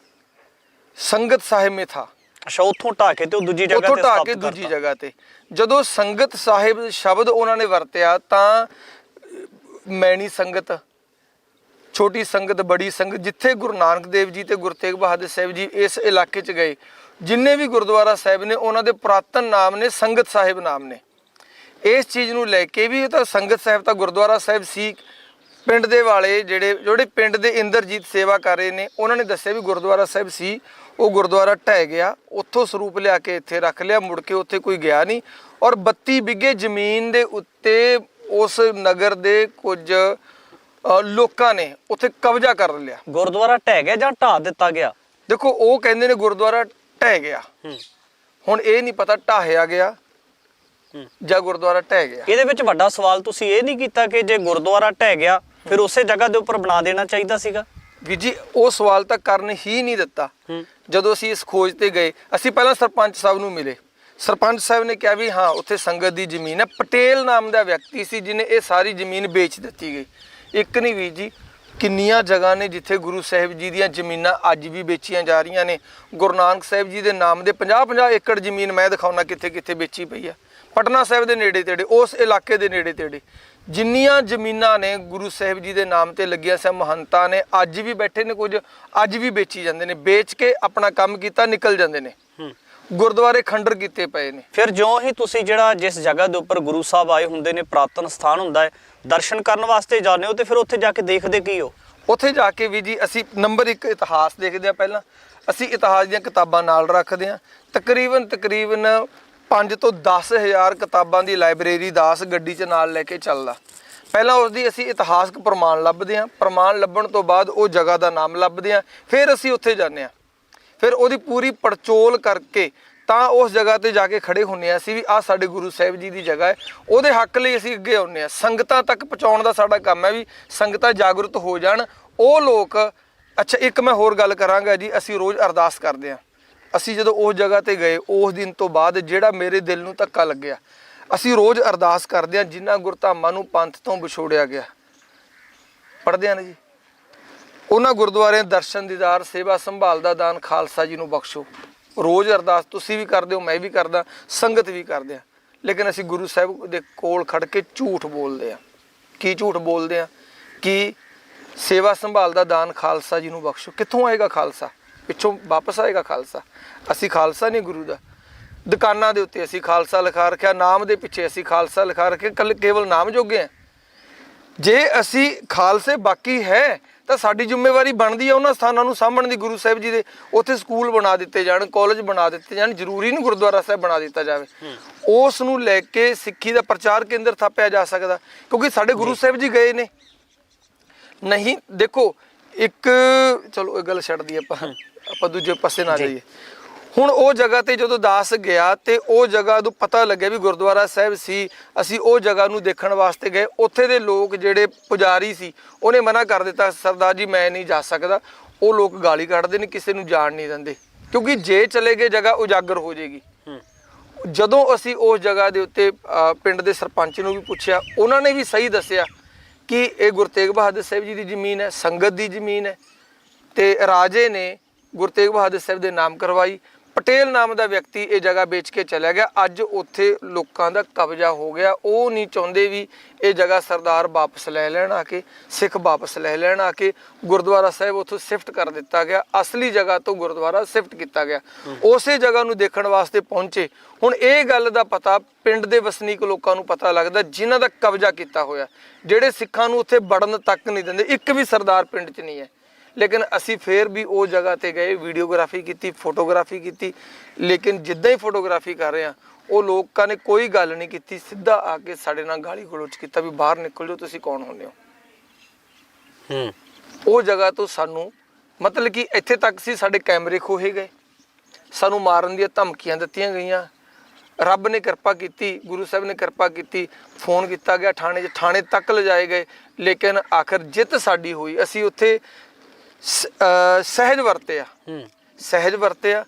ਸੰਗਤ ਸਾਹਿਬ ਮੇ ਥਾ। ਅੱਛਾ ਉੱਥੋਂ ਢਾ ਕੇ ਤੇ ਉਹ ਦੂਜੀ ਜਗ੍ਹਾ ਉੱਥੋਂ ਤੇ ਢਾਹ ਸਥਾਪਿਤ ਕੇ ਦੂਜੀ। ਜਗ੍ਹਾ ਤੇ। ਜਦੋਂ ਸੰਗਤ ਸਾਹਿਬ ਸ਼ਬਦ ਉਹਨਾਂ ਨੇ ਵਰਤਿਆ ਤਾਂ ਮੈਣੀ ਸੰਗਤ, ਛੋਟੀ ਸੰਗਤ, ਬੜੀ ਸੰਗਤ, ਜਿੱਥੇ ਗੁਰੂ ਨਾਨਕ ਦੇਵ ਜੀ ਤੇ ਗੁਰੂ ਤੇਗ ਬਹਾਦਰ ਸਾਹਿਬ ਜੀ ਇਸ ਇਲਾਕੇ 'ਚ ਗਏ, ਜਿੰਨੇ ਵੀ ਗੁਰਦੁਆਰਾ ਸਾਹਿਬ ਨੇ, ਉਹਨਾਂ ਦੇ ਪੁਰਾਤਨ ਨਾਮ ਨੇ, ਸੰਗਤ ਸਾਹਿਬ ਨਾਮ ਨੇ। ਇਸ ਚੀਜ਼ ਨੂੰ ਲੈ ਕੇ ਵੀ ਤਾਂ ਸੰਗਤ ਸਾਹਿਬ ਤਾਂ ਗੁਰਦੁਆਰਾ ਸਾਹਿਬ ਸੀ, ਪਿੰਡ ਦੇ ਵਾਲੇ ਜਿਹੜੇ ਜਿਹੜੇ ਪਿੰਡ ਦੇ ਇੰਦਰਜੀਤ ਸੇਵਾ ਕਰ ਰਹੇ ਨੇ, ਉਹਨਾਂ ਨੇ ਦੱਸਿਆ ਵੀ ਗੁਰਦੁਆਰਾ ਸਾਹਿਬ ਸੀ, ਉਹ ਗੁਰਦੁਆਰਾ ਢਹਿ ਗਿਆ, ਉੱਥੋਂ ਸਰੂਪ ਲਿਆ ਕੇ ਇੱਥੇ ਰੱਖ ਲਿਆ, ਮੁੜ ਕੇ ਉੱਥੇ ਕੋਈ ਗਿਆ ਨਹੀਂ ਔਰ 32 ਬਿੱਗੇ ਜ਼ਮੀਨ ਦੇ ਉੱਤੇ ਉਸ ਨਗਰ ਦੇ ਕੁਝ ਲੋਕਾਂ ਨੇ ਉੱਥੇ ਕਬਜ਼ਾ ਕਰ ਲਿਆ। ਗੁਰਦੁਆਰਾ ਢਹਿ ਗਿਆ ਜਾਂ ਢਾ ਦਿੱਤਾ ਗਿਆ? ਦੇਖੋ ਉਹ ਕਹਿੰਦੇ ਨੇ ਗੁਰਦੁਆਰਾ ਢਹਿ ਗਿਆ। ਹੁਣ ਇਹ ਨਹੀਂ ਪਤਾ ਢਾਹਿਆ ਗਿਆ। ਜਾਂ ਗੁਰਦੁਆਰਾ ਢਹਿ ਗਿਆ। ਇਹਦੇ ਵਿੱਚ ਵੱਡਾ ਸਵਾਲ ਤੁਸੀਂ ਇਹ ਨਹੀਂ ਕੀਤਾ ਕਿ ਜੇ ਗੁਰਦੁਆਰਾ ਢਹਿ ਗਿਆ ਫਿਰ ਉਸੇ ਜਗ੍ਹਾ ਦੇ ਉੱਪਰ ਬਣਾ ਦੇਣਾ ਚਾਹੀਦਾ ਸੀਗਾ? ਵੀ ਜੀ ਉਹ ਸਵਾਲ ਤਾਂ ਕਰਨ ਹੀ ਨਹੀਂ ਦਿੱਤਾ। ਜਦੋਂ ਅਸੀਂ ਇਸ ਖੋਜ ਤੇ ਗਏ ਅਸੀਂ ਪਹਿਲਾਂ ਸਰਪੰਚ ਸਾਹਿਬ ਨੂੰ ਮਿਲੇ। ਸਰਪੰਚ ਸਾਹਿਬ ਨੇ ਕਿਹਾ ਵੀ ਹਾਂ, ਉੱਥੇ ਸੰਗਤ ਦੀ ਜ਼ਮੀਨ ਹੈ। ਪਟੇਲ ਨਾਮ ਦਾ ਵਿਅਕਤੀ ਸੀ ਜਿਹਨੇ ਇਹ ਸਾਰੀ ਜ਼ਮੀਨ ਵੇਚ ਦਿੱਤੀ ਗਈ। ਇੱਕ ਨਹੀਂ ਵੀ ਜੀ, ਕਿੰਨੀਆਂ ਜਗ੍ਹਾ ਨੇ ਜਿੱਥੇ ਗੁਰੂ ਸਾਹਿਬ ਜੀ ਦੀਆਂ ਜ਼ਮੀਨਾਂ ਅੱਜ ਵੀ ਵੇਚੀਆਂ ਜਾ ਰਹੀਆਂ ਨੇ। ਗੁਰੂ ਨਾਨਕ ਸਾਹਿਬ ਜੀ ਦੇ ਨਾਮ ਦੇ 50-50 ਏਕੜ ਜ਼ਮੀਨ ਮੈਂ ਦਿਖਾਉਣਾ ਕਿੱਥੇ ਕਿੱਥੇ ਵੇਚੀ ਪਈ ਆ। ਪਟਨਾ ਸਾਹਿਬ ਦੇ ਨੇੜੇ ਤੇੜੇ, ਉਸ ਇਲਾਕੇ ਦੇ ਨੇੜੇ ਤੇੜੇ। ਜਿੰਨੀਆਂ ਜ਼ਮੀਨਾਂ ਨੇ ਗੁਰੂ ਸਾਹਿਬ ਜੀ ਦੇ ਨਾਮ ਤੇ ਲੱਗੀਆਂ ਸਭ ਮਹੰਤਾਂ ਨੇ, ਅੱਜ ਵੀ ਬੈਠੇ ਨੇ ਕੁਝ, ਅੱਜ ਵੀ ਵੇਚੀ ਜਾਂਦੇ ਨੇ। ਵੇਚ ਕੇ ਆਪਣਾ ਕੰਮ ਕੀਤਾ, ਨਿਕਲ ਜਾਂਦੇ ਨੇ। ਗੁਰਦੁਆਰੇ ਖੰਡਰ ਕੀਤੇ ਪਏ ਨੇ। ਫਿਰ ਜਿਉਂ ਹੀ ਤੁਸੀਂ ਜਿਹੜਾ ਜਿਸ ਜਗ੍ਹਾ ਦੇ ਉੱਪਰ ਗੁਰੂ ਸਾਹਿਬ ਆਏ ਹੁੰਦੇ ਨੇ ਪ੍ਰਾਤਨ ਸਥਾਨ ਹੁੰਦਾ ਹੈ ਦਰਸ਼ਨ ਕਰਨ ਵਾਸਤੇ ਜਾਂਦੇ ਹੋ ਤੇ ਫਿਰ ਉੱਥੇ ਜਾ ਕੇ ਦੇਖਦੇ ਕੀ ਹੋ? ਉੱਥੇ ਜਾ ਕੇ ਵੀ ਜੀ ਅਸੀਂ ਨੰਬਰ 1 ਇਤਿਹਾਸ ਦੇਖਦੇ ਆ ਪਹਿਲਾਂ। ਅਸੀਂ ਇਤਿਹਾਸ ਦੀਆਂ ਕਿਤਾਬਾਂ ਨਾਲ ਰੱਖਦੇ ਆ ਤਕਰੀਬਨ ਤਕਰੀਬਨ 5 ਤੋਂ 10000 ਕਿਤਾਬਾਂ ਦੀ ਲਾਇਬ੍ਰੇਰੀ ਦਾਸ ਗੱਡੀ 'ਚ ਨਾਲ ਲੈ ਕੇ ਚੱਲਦਾ। ਪਹਿਲਾਂ ਉਸ ਦੀ ਅਸੀਂ ਇਤਿਹਾਸਕ ਪ੍ਰਮਾਣ ਲੱਭਦੇ ਆ ਪ੍ਰਮਾਣ ਲੱਭਣ ਤੋਂ ਬਾਅਦ ਉਹ ਜਗ੍ਹਾ ਦਾ ਨਾਮ ਲੱਭਦੇ ਆ ਫਿਰ ਅਸੀਂ ਉੱਥੇ ਜਾਂਦੇ ਆ ਫਿਰ ਉਹਦੀ ਪੂਰੀ ਪੜਚੋਲ ਕਰਕੇ ਤਾਂ ਉਸ ਜਗ੍ਹਾ ਤੇ ਜਾ ਕੇ ਖੜੇ ਹੁੰਨੇ ਆ ਅਸੀਂ ਵੀ ਆ ਸਾਡੇ ਗੁਰੂ ਸਾਹਿਬ ਜੀ ਦੀ ਜਗ੍ਹਾ ਹੈ। ਉਹਦੇ ਹੱਕ ਲਈ ਅਸੀਂ ਅੱਗੇ ਆਉਂਦੇ ਆ। ਸੰਗਤਾਂ ਤੱਕ ਪਹੁੰਚਾਉਣ ਦਾ ਸਾਡਾ ਕੰਮ ਹੈ ਵੀ ਸੰਗਤਾਂ ਜਾਗਰੂਕ ਹੋ ਜਾਣ। ਉਹ ਲੋਕ, ਅੱਛਾ, ਇੱਕ ਮੈਂ ਹੋਰ ਗੱਲ ਕਰਾਂਗਾ ਜੀ, ਅਸੀਂ ਰੋਜ਼ ਅਰਦਾਸ ਕਰਦੇ ਆ। ਅਸੀਂ ਜਦੋਂ ਉਸ ਜਗ੍ਹਾ ਤੇ ਗਏ, ਉਸ ਦਿਨ ਤੋਂ ਬਾਅਦ ਜਿਹੜਾ ਮੇਰੇ ਦਿਲ ਨੂੰ ਧੱਕਾ ਲੱਗਿਆ, ਅਸੀਂ ਰੋਜ਼ ਅਰਦਾਸ ਕਰਦੇ ਆ ਜਿਨ੍ਹਾਂ ਗੁਰਧਾਮਾਂ ਨੂੰ ਪੰਥ ਤੋਂ ਵਿਛੋੜਿਆ ਗਿਆ। ਪੜ੍ਹਦੇ ਆ ਨਾ ਜੀ? ਉਹਨਾਂ ਗੁਰਦੁਆਰਿਆਂ ਦਰਸ਼ਨ ਦੀਦਾਰ, ਸੇਵਾ ਸੰਭਾਲ ਦਾ ਦਾਨ, ਖਾਲਸਾ ਜੀ ਨੂੰ ਬਖਸ਼ੋ। ਰੋਜ਼ ਅਰਦਾਸ ਤੁਸੀਂ ਵੀ ਕਰਦੇ ਹੋ, ਮੈਂ ਵੀ ਕਰਦਾ, ਸੰਗਤ ਵੀ ਕਰਦੇ ਆ। ਲੇਕਿਨ ਅਸੀਂ ਗੁਰੂ ਸਾਹਿਬ ਦੇ ਕੋਲ ਖੜ ਕੇ ਝੂਠ ਬੋਲਦੇ ਆ। ਕੀ ਝੂਠ ਬੋਲਦੇ ਆ? ਕਿ ਸੇਵਾ ਸੰਭਾਲ ਦਾ ਦਾਨ, ਖਾਲਸਾ ਜੀ ਨੂੰ ਬਖਸ਼ੋ। ਕਿੱਥੋਂ ਆਏਗਾ ਖਾਲਸਾ? ਪਿੱਛੋਂ ਵਾਪਸ ਆਏਗਾ ਖਾਲਸਾ? ਅਸੀਂ ਖਾਲਸਾ ਨਹੀਂ ਗੁਰੂ ਦਾ। ਦੁਕਾਨਾਂ ਦੇ ਉੱਤੇ ਅਸੀਂ ਖਾਲਸਾ ਲਿਖਾ ਰੱਖਿਆ, ਨਾਮ ਦੇ ਪਿੱਛੇ ਅਸੀਂ ਖਾਲਸਾ ਲਿਖਾ ਰੱਖਿਆ, ਕੱਲ ਕੇਵਲ ਨਾਮ ਜੋਗੇ ਆ। ਜੇ ਅਸੀਂ ਖਾਲਸੇ ਬਾਕੀ ਹੈ ਤਾਂ ਸਾਡੀ ਜ਼ਿੰਮੇਵਾਰੀ ਬਣਦੀ ਹੈ ਉਹਨਾਂ ਸਥਾਨਾਂ ਨੂੰ ਸਾਂਭਣ ਦੀ ਗੁਰੂ ਸਾਹਿਬ ਜੀ ਦੇ ਉੱਥੇ ਸਕੂਲ ਬਣਾ ਦਿੱਤੇ ਜਾਣ ਕਾਲਜ ਬਣਾ ਦਿੱਤੇ ਜਾਣ ਜ਼ਰੂਰੀ ਨਹੀਂ ਗੁਰਦੁਆਰਾ ਸਾਹਿਬ ਬਣਾ ਦਿੱਤਾ ਜਾਵੇ। ਉਸ ਨੂੰ ਲੈ ਕੇ ਸਿੱਖੀ ਦਾ ਪ੍ਰਚਾਰ ਕੇਂਦਰ ਥਾਪਿਆ ਜਾ ਸਕਦਾ ਕਿਉਂਕਿ ਸਾਡੇ ਗੁਰੂ ਸਾਹਿਬ ਜੀ ਗਏ ਨੇ। ਨਹੀਂ ਦੇਖੋ ਇੱਕ ਚਲੋ ਇਹ ਗੱਲ ਛੱਡ ਦਈਏ ਆਪਾਂ। ਆਪਾਂ ਦੂਜੇ ਪਾਸੇ ਨਾ ਜਾਈਏ। ਹੁਣ ਉਹ ਜਗ੍ਹਾ ਤੇ ਜਦੋਂ ਦਾਸ ਗਿਆ ਤੇ ਉਹ ਜਗ੍ਹਾ ਨੂੰ ਪਤਾ ਲੱਗਿਆ ਵੀ ਗੁਰਦੁਆਰਾ ਸਾਹਿਬ ਸੀ ਅਸੀਂ ਉਹ ਜਗ੍ਹਾ ਨੂੰ ਦੇਖਣ ਵਾਸਤੇ ਗਏ। ਉੱਥੇ ਦੇ ਲੋਕ ਜਿਹੜੇ ਪੁਜਾਰੀ ਸੀ ਉਹਨੇ ਮਨਾ ਕਰ ਦਿੱਤਾ ਸਰਦਾਰ ਜੀ ਮੈਂ ਨਹੀਂ ਜਾ ਸਕਦਾ। ਉਹ ਲੋਕ ਗਾਲੀ ਕੱਢਦੇ ਨੇ ਕਿਸੇ ਨੂੰ ਜਾਣ ਨਹੀਂ ਦਿੰਦੇ। ਕਿਉਂਕਿ ਜੇ ਚਲੇ ਗਏ ਜਗ੍ਹਾ ਉਜਾਗਰ ਹੋ ਜਾਏਗੀ। ਜਦੋਂ ਅਸੀਂ ਉਸ ਜਗ੍ਹਾ ਦੇ ਉੱਤੇ ਪਿੰਡ ਦੇ ਸਰਪੰਚ ਨੂੰ ਵੀ ਪੁੱਛਿਆ ਉਹਨਾਂ ਨੇ ਵੀ ਸਹੀ ਦੱਸਿਆ ਕਿ ਇਹ ਗੁਰੂ ਤੇਗ ਬਹਾਦਰ ਸਾਹਿਬ ਜੀ ਦੀ ਜ਼ਮੀਨ ਹੈ ਸੰਗਤ ਦੀ ਜ਼ਮੀਨ ਹੈ। ਤੇ ਰਾਜੇ ਨੇ ਗੁਰੂ ਤੇਗ ਬਹਾਦਰ ਸਾਹਿਬ ਦੇ ਨਾਮ ਕਰਵਾਈ ਪਟੇਲ ਨਾਮ ਦਾ ਵਿਅਕਤੀ ਇਹ ਜਗ੍ਹਾ ਵੇਚ ਕੇ ਚਲਾ ਗਿਆ। ਅੱਜ ਉੱਥੇ ਲੋਕਾਂ ਦਾ ਕਬਜ਼ਾ ਹੋ ਗਿਆ। ਉਹ ਨਹੀਂ ਚਾਹੁੰਦੇ ਵੀ ਇਹ ਜਗ੍ਹਾ ਸਰਦਾਰ ਵਾਪਸ ਲੈ ਲੈਣ ਆ ਕੇ, ਸਿੱਖ ਵਾਪਸ ਲੈ ਲੈਣ ਆ ਕੇ। ਗੁਰਦੁਆਰਾ ਸਾਹਿਬ ਉੱਥੋਂ ਸ਼ਿਫਟ ਕਰ ਦਿੱਤਾ ਗਿਆ। ਅਸਲੀ ਜਗ੍ਹਾ ਤੋਂ ਗੁਰਦੁਆਰਾ ਸ਼ਿਫਟ ਕੀਤਾ ਗਿਆ। ਉਸੇ ਜਗ੍ਹਾ ਨੂੰ ਦੇਖਣ ਵਾਸਤੇ ਪਹੁੰਚੇ। ਹੁਣ ਇਹ ਗੱਲ ਦਾ ਪਤਾ ਪਿੰਡ ਦੇ ਵਸਨੀਕ ਲੋਕਾਂ ਨੂੰ ਪਤਾ ਲੱਗਦਾ, ਜਿਨ੍ਹਾਂ ਦਾ ਕਬਜ਼ਾ ਕੀਤਾ ਹੋਇਆ। ਜਿਹੜੇ ਸਿੱਖਾਂ ਨੂੰ ਉੱਥੇ ਵੜਨ ਤੱਕ ਨਹੀਂ ਦਿੰਦੇ। ਇੱਕ ਵੀ ਸਰਦਾਰ ਪਿੰਡ 'ਚ ਨਹੀਂ ਹੈ। ਲੇਕਿਨ ਅਸੀਂ ਫੇਰ ਵੀ ਉਹ ਜਗ੍ਹਾ ਤੇ ਗਏ ਵੀਡੀਓਗ੍ਰਾਫੀ ਕੀਤੀ ਫੋਟੋਗ੍ਰਾਫੀ ਕੀਤੀ। ਲੇਕਿਨ ਜਿੱਦਾਂ ਹੀ ਫੋਟੋਗ੍ਰਾਫੀ ਕਰ ਰਹੇ ਆ ਉਹ ਲੋਕਾਂ ਨੇ ਕੋਈ ਗੱਲ ਨਹੀਂ ਕੀਤੀ ਸਿੱਧਾ ਆ ਕੇ ਸਾਡੇ ਨਾਲ ਗਾਲੀ ਗਲੋਚ ਕੀਤਾ ਵੀ ਬਾਹਰ ਨਿਕਲ ਜਾਓ ਤੁਸੀਂ ਕੌਣ ਹੁੰਦੇ ਹੋ? ਹੂੰ। ਉਹ ਜਗ੍ਹਾ ਤੋਂ ਸਾਨੂੰ ਮਤਲਬ ਕਿ ਇੱਥੇ ਤੱਕ ਸੀ ਸਾਡੇ ਕੈਮਰੇ ਖੋਹੇ ਗਏ। ਸਾਨੂੰ ਮਾਰਨ ਦੀਆਂ ਧਮਕੀਆਂ ਦਿੱਤੀਆਂ ਗਈਆਂ। ਰੱਬ ਨੇ ਕਿਰਪਾ ਕੀਤੀ ਗੁਰੂ ਸਾਹਿਬ ਨੇ ਕਿਰਪਾ ਕੀਤੀ ਫੋਨ ਕੀਤਾ ਗਿਆ ਥਾਣੇ 'ਚ ਥਾਣੇ ਤੱਕ ਲਿਜਾਏ ਗਏ। ਲੇਕਿਨ ਆਖਰ ਜਿੱਤ ਸਾਡੀ ਹੋਈ। ਅਸੀਂ ਉੱਥੇ ਸਹਿਜ ਵਰਤਿਆ ਹੂੰ ਸਹਿਜ ਵਰਤਿਆ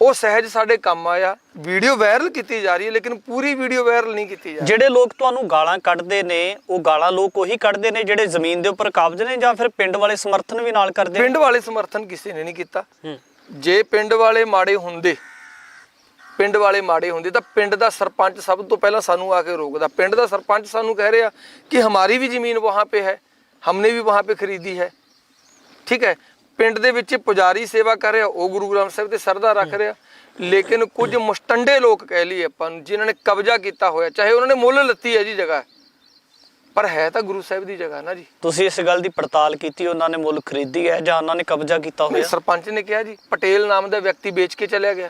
ਉਹ ਸਹਿਜ ਸਾਡੇ ਕੰਮ ਆਇਆ ਵੀਡੀਓ ਵਾਇਰਲ ਕੀਤੀ ਜਾ ਰਹੀ ਹੈ ਲੇਕਿਨ ਪੂਰੀ ਵੀਡੀਓ ਵਾਇਰਲ ਨਹੀਂ ਕੀਤੀ ਜਾ ਰਹੀ ਜਿਹੜੇ ਲੋਕ ਤੁਹਾਨੂੰ ਗਾਲਾਂ ਕੱਢਦੇ ਨੇ ਉਹ ਗਾਲਾਂ ਲੋਕ ਉਹੀ ਕੱਢਦੇ ਨੇ ਜਿਹੜੇ ਜ਼ਮੀਨ ਦੇ ਉੱਪਰ ਕਾਬਜ਼ ਨੇ ਜਾਂ ਫਿਰ ਪਿੰਡ ਵਾਲੇ ਸਮਰਥਨ ਵੀ ਨਾਲ ਕਰਦੇ ਨੇ ਪਿੰਡ ਵਾਲੇ ਸਮਰਥਨ ਕਿਸੇ ਨੇ ਨਹੀਂ ਕੀਤਾ ਹੂੰ ਜੇ ਪਿੰਡ ਵਾਲੇ ਮਾੜੇ ਹੁੰਦੇ ਪਿੰਡ ਵਾਲੇ ਮਾੜੇ ਹੁੰਦੇ ਤਾਂ ਪਿੰਡ ਦਾ ਸਰਪੰਚ ਸਭ ਤੋਂ ਪਹਿਲਾਂ ਸਾਨੂੰ ਆ ਕੇ ਰੋਕਦਾ ਪਿੰਡ ਦਾ ਸਰਪੰਚ ਸਾਨੂੰ ਕਹਿ ਰਿਹਾ ਕਿ ਹਮਾਰੀ ਵੀ ਜ਼ਮੀਨ ਵਹਾਂ पे ਹੈ हमने ਵੀ ਵਹਾਂ पे ਖਰੀਦੀ ਹੈ ਠੀਕ ਹੈ ਪਿੰਡ ਦੇ ਵਿੱਚ ਪੁਜਾਰੀ ਸੇਵਾ ਕਰ ਰਿਹਾ ਉਹ ਗੁਰੂ ਗ੍ਰੰਥ ਸਾਹਿਬ ਤੇ ਸਰਦਾ ਰੱਖ ਰਿਹਾ। ਲੇਕਿਨ ਕੁਝ ਮੁਸਟੰਡੇ ਲੋਕ ਕਹਿ ਲਈਏ ਆਪਾਂ ਨੂੰ ਜਿਨ੍ਹਾਂ ਨੇ ਕਬਜ਼ਾ ਕੀਤਾ ਹੋਇਆ ਚਾਹੇ ਉਹਨਾਂ ਨੇ ਮੁੱਲ ਲੱਤੀ ਹੈ ਜੀ ਜਗ੍ਹਾ ਪਰ ਹੈ ਤਾਂ ਗੁਰੂ ਸਾਹਿਬ ਦੀ ਜਗ੍ਹਾ ਨਾ ਜੀ। ਤੁਸੀਂ ਇਸ ਗੱਲ ਦੀ ਪੜਤਾਲ ਕੀਤੀ ਉਹਨਾਂ ਨੇ ਮੁੱਲ ਖਰੀਦੀ ਹੈ ਜਾਂ ਉਹਨਾਂ ਨੇ ਕਬਜ਼ਾ ਕੀਤਾ ਹੋਇਆ? ਸਰਪੰਚ ਨੇ ਕਿਹਾ ਜੀ ਪਟੇਲ ਨਾਮ ਦਾ ਵਿਅਕਤੀ ਵੇਚ ਕੇ ਚਲਿਆ ਗਿਆ।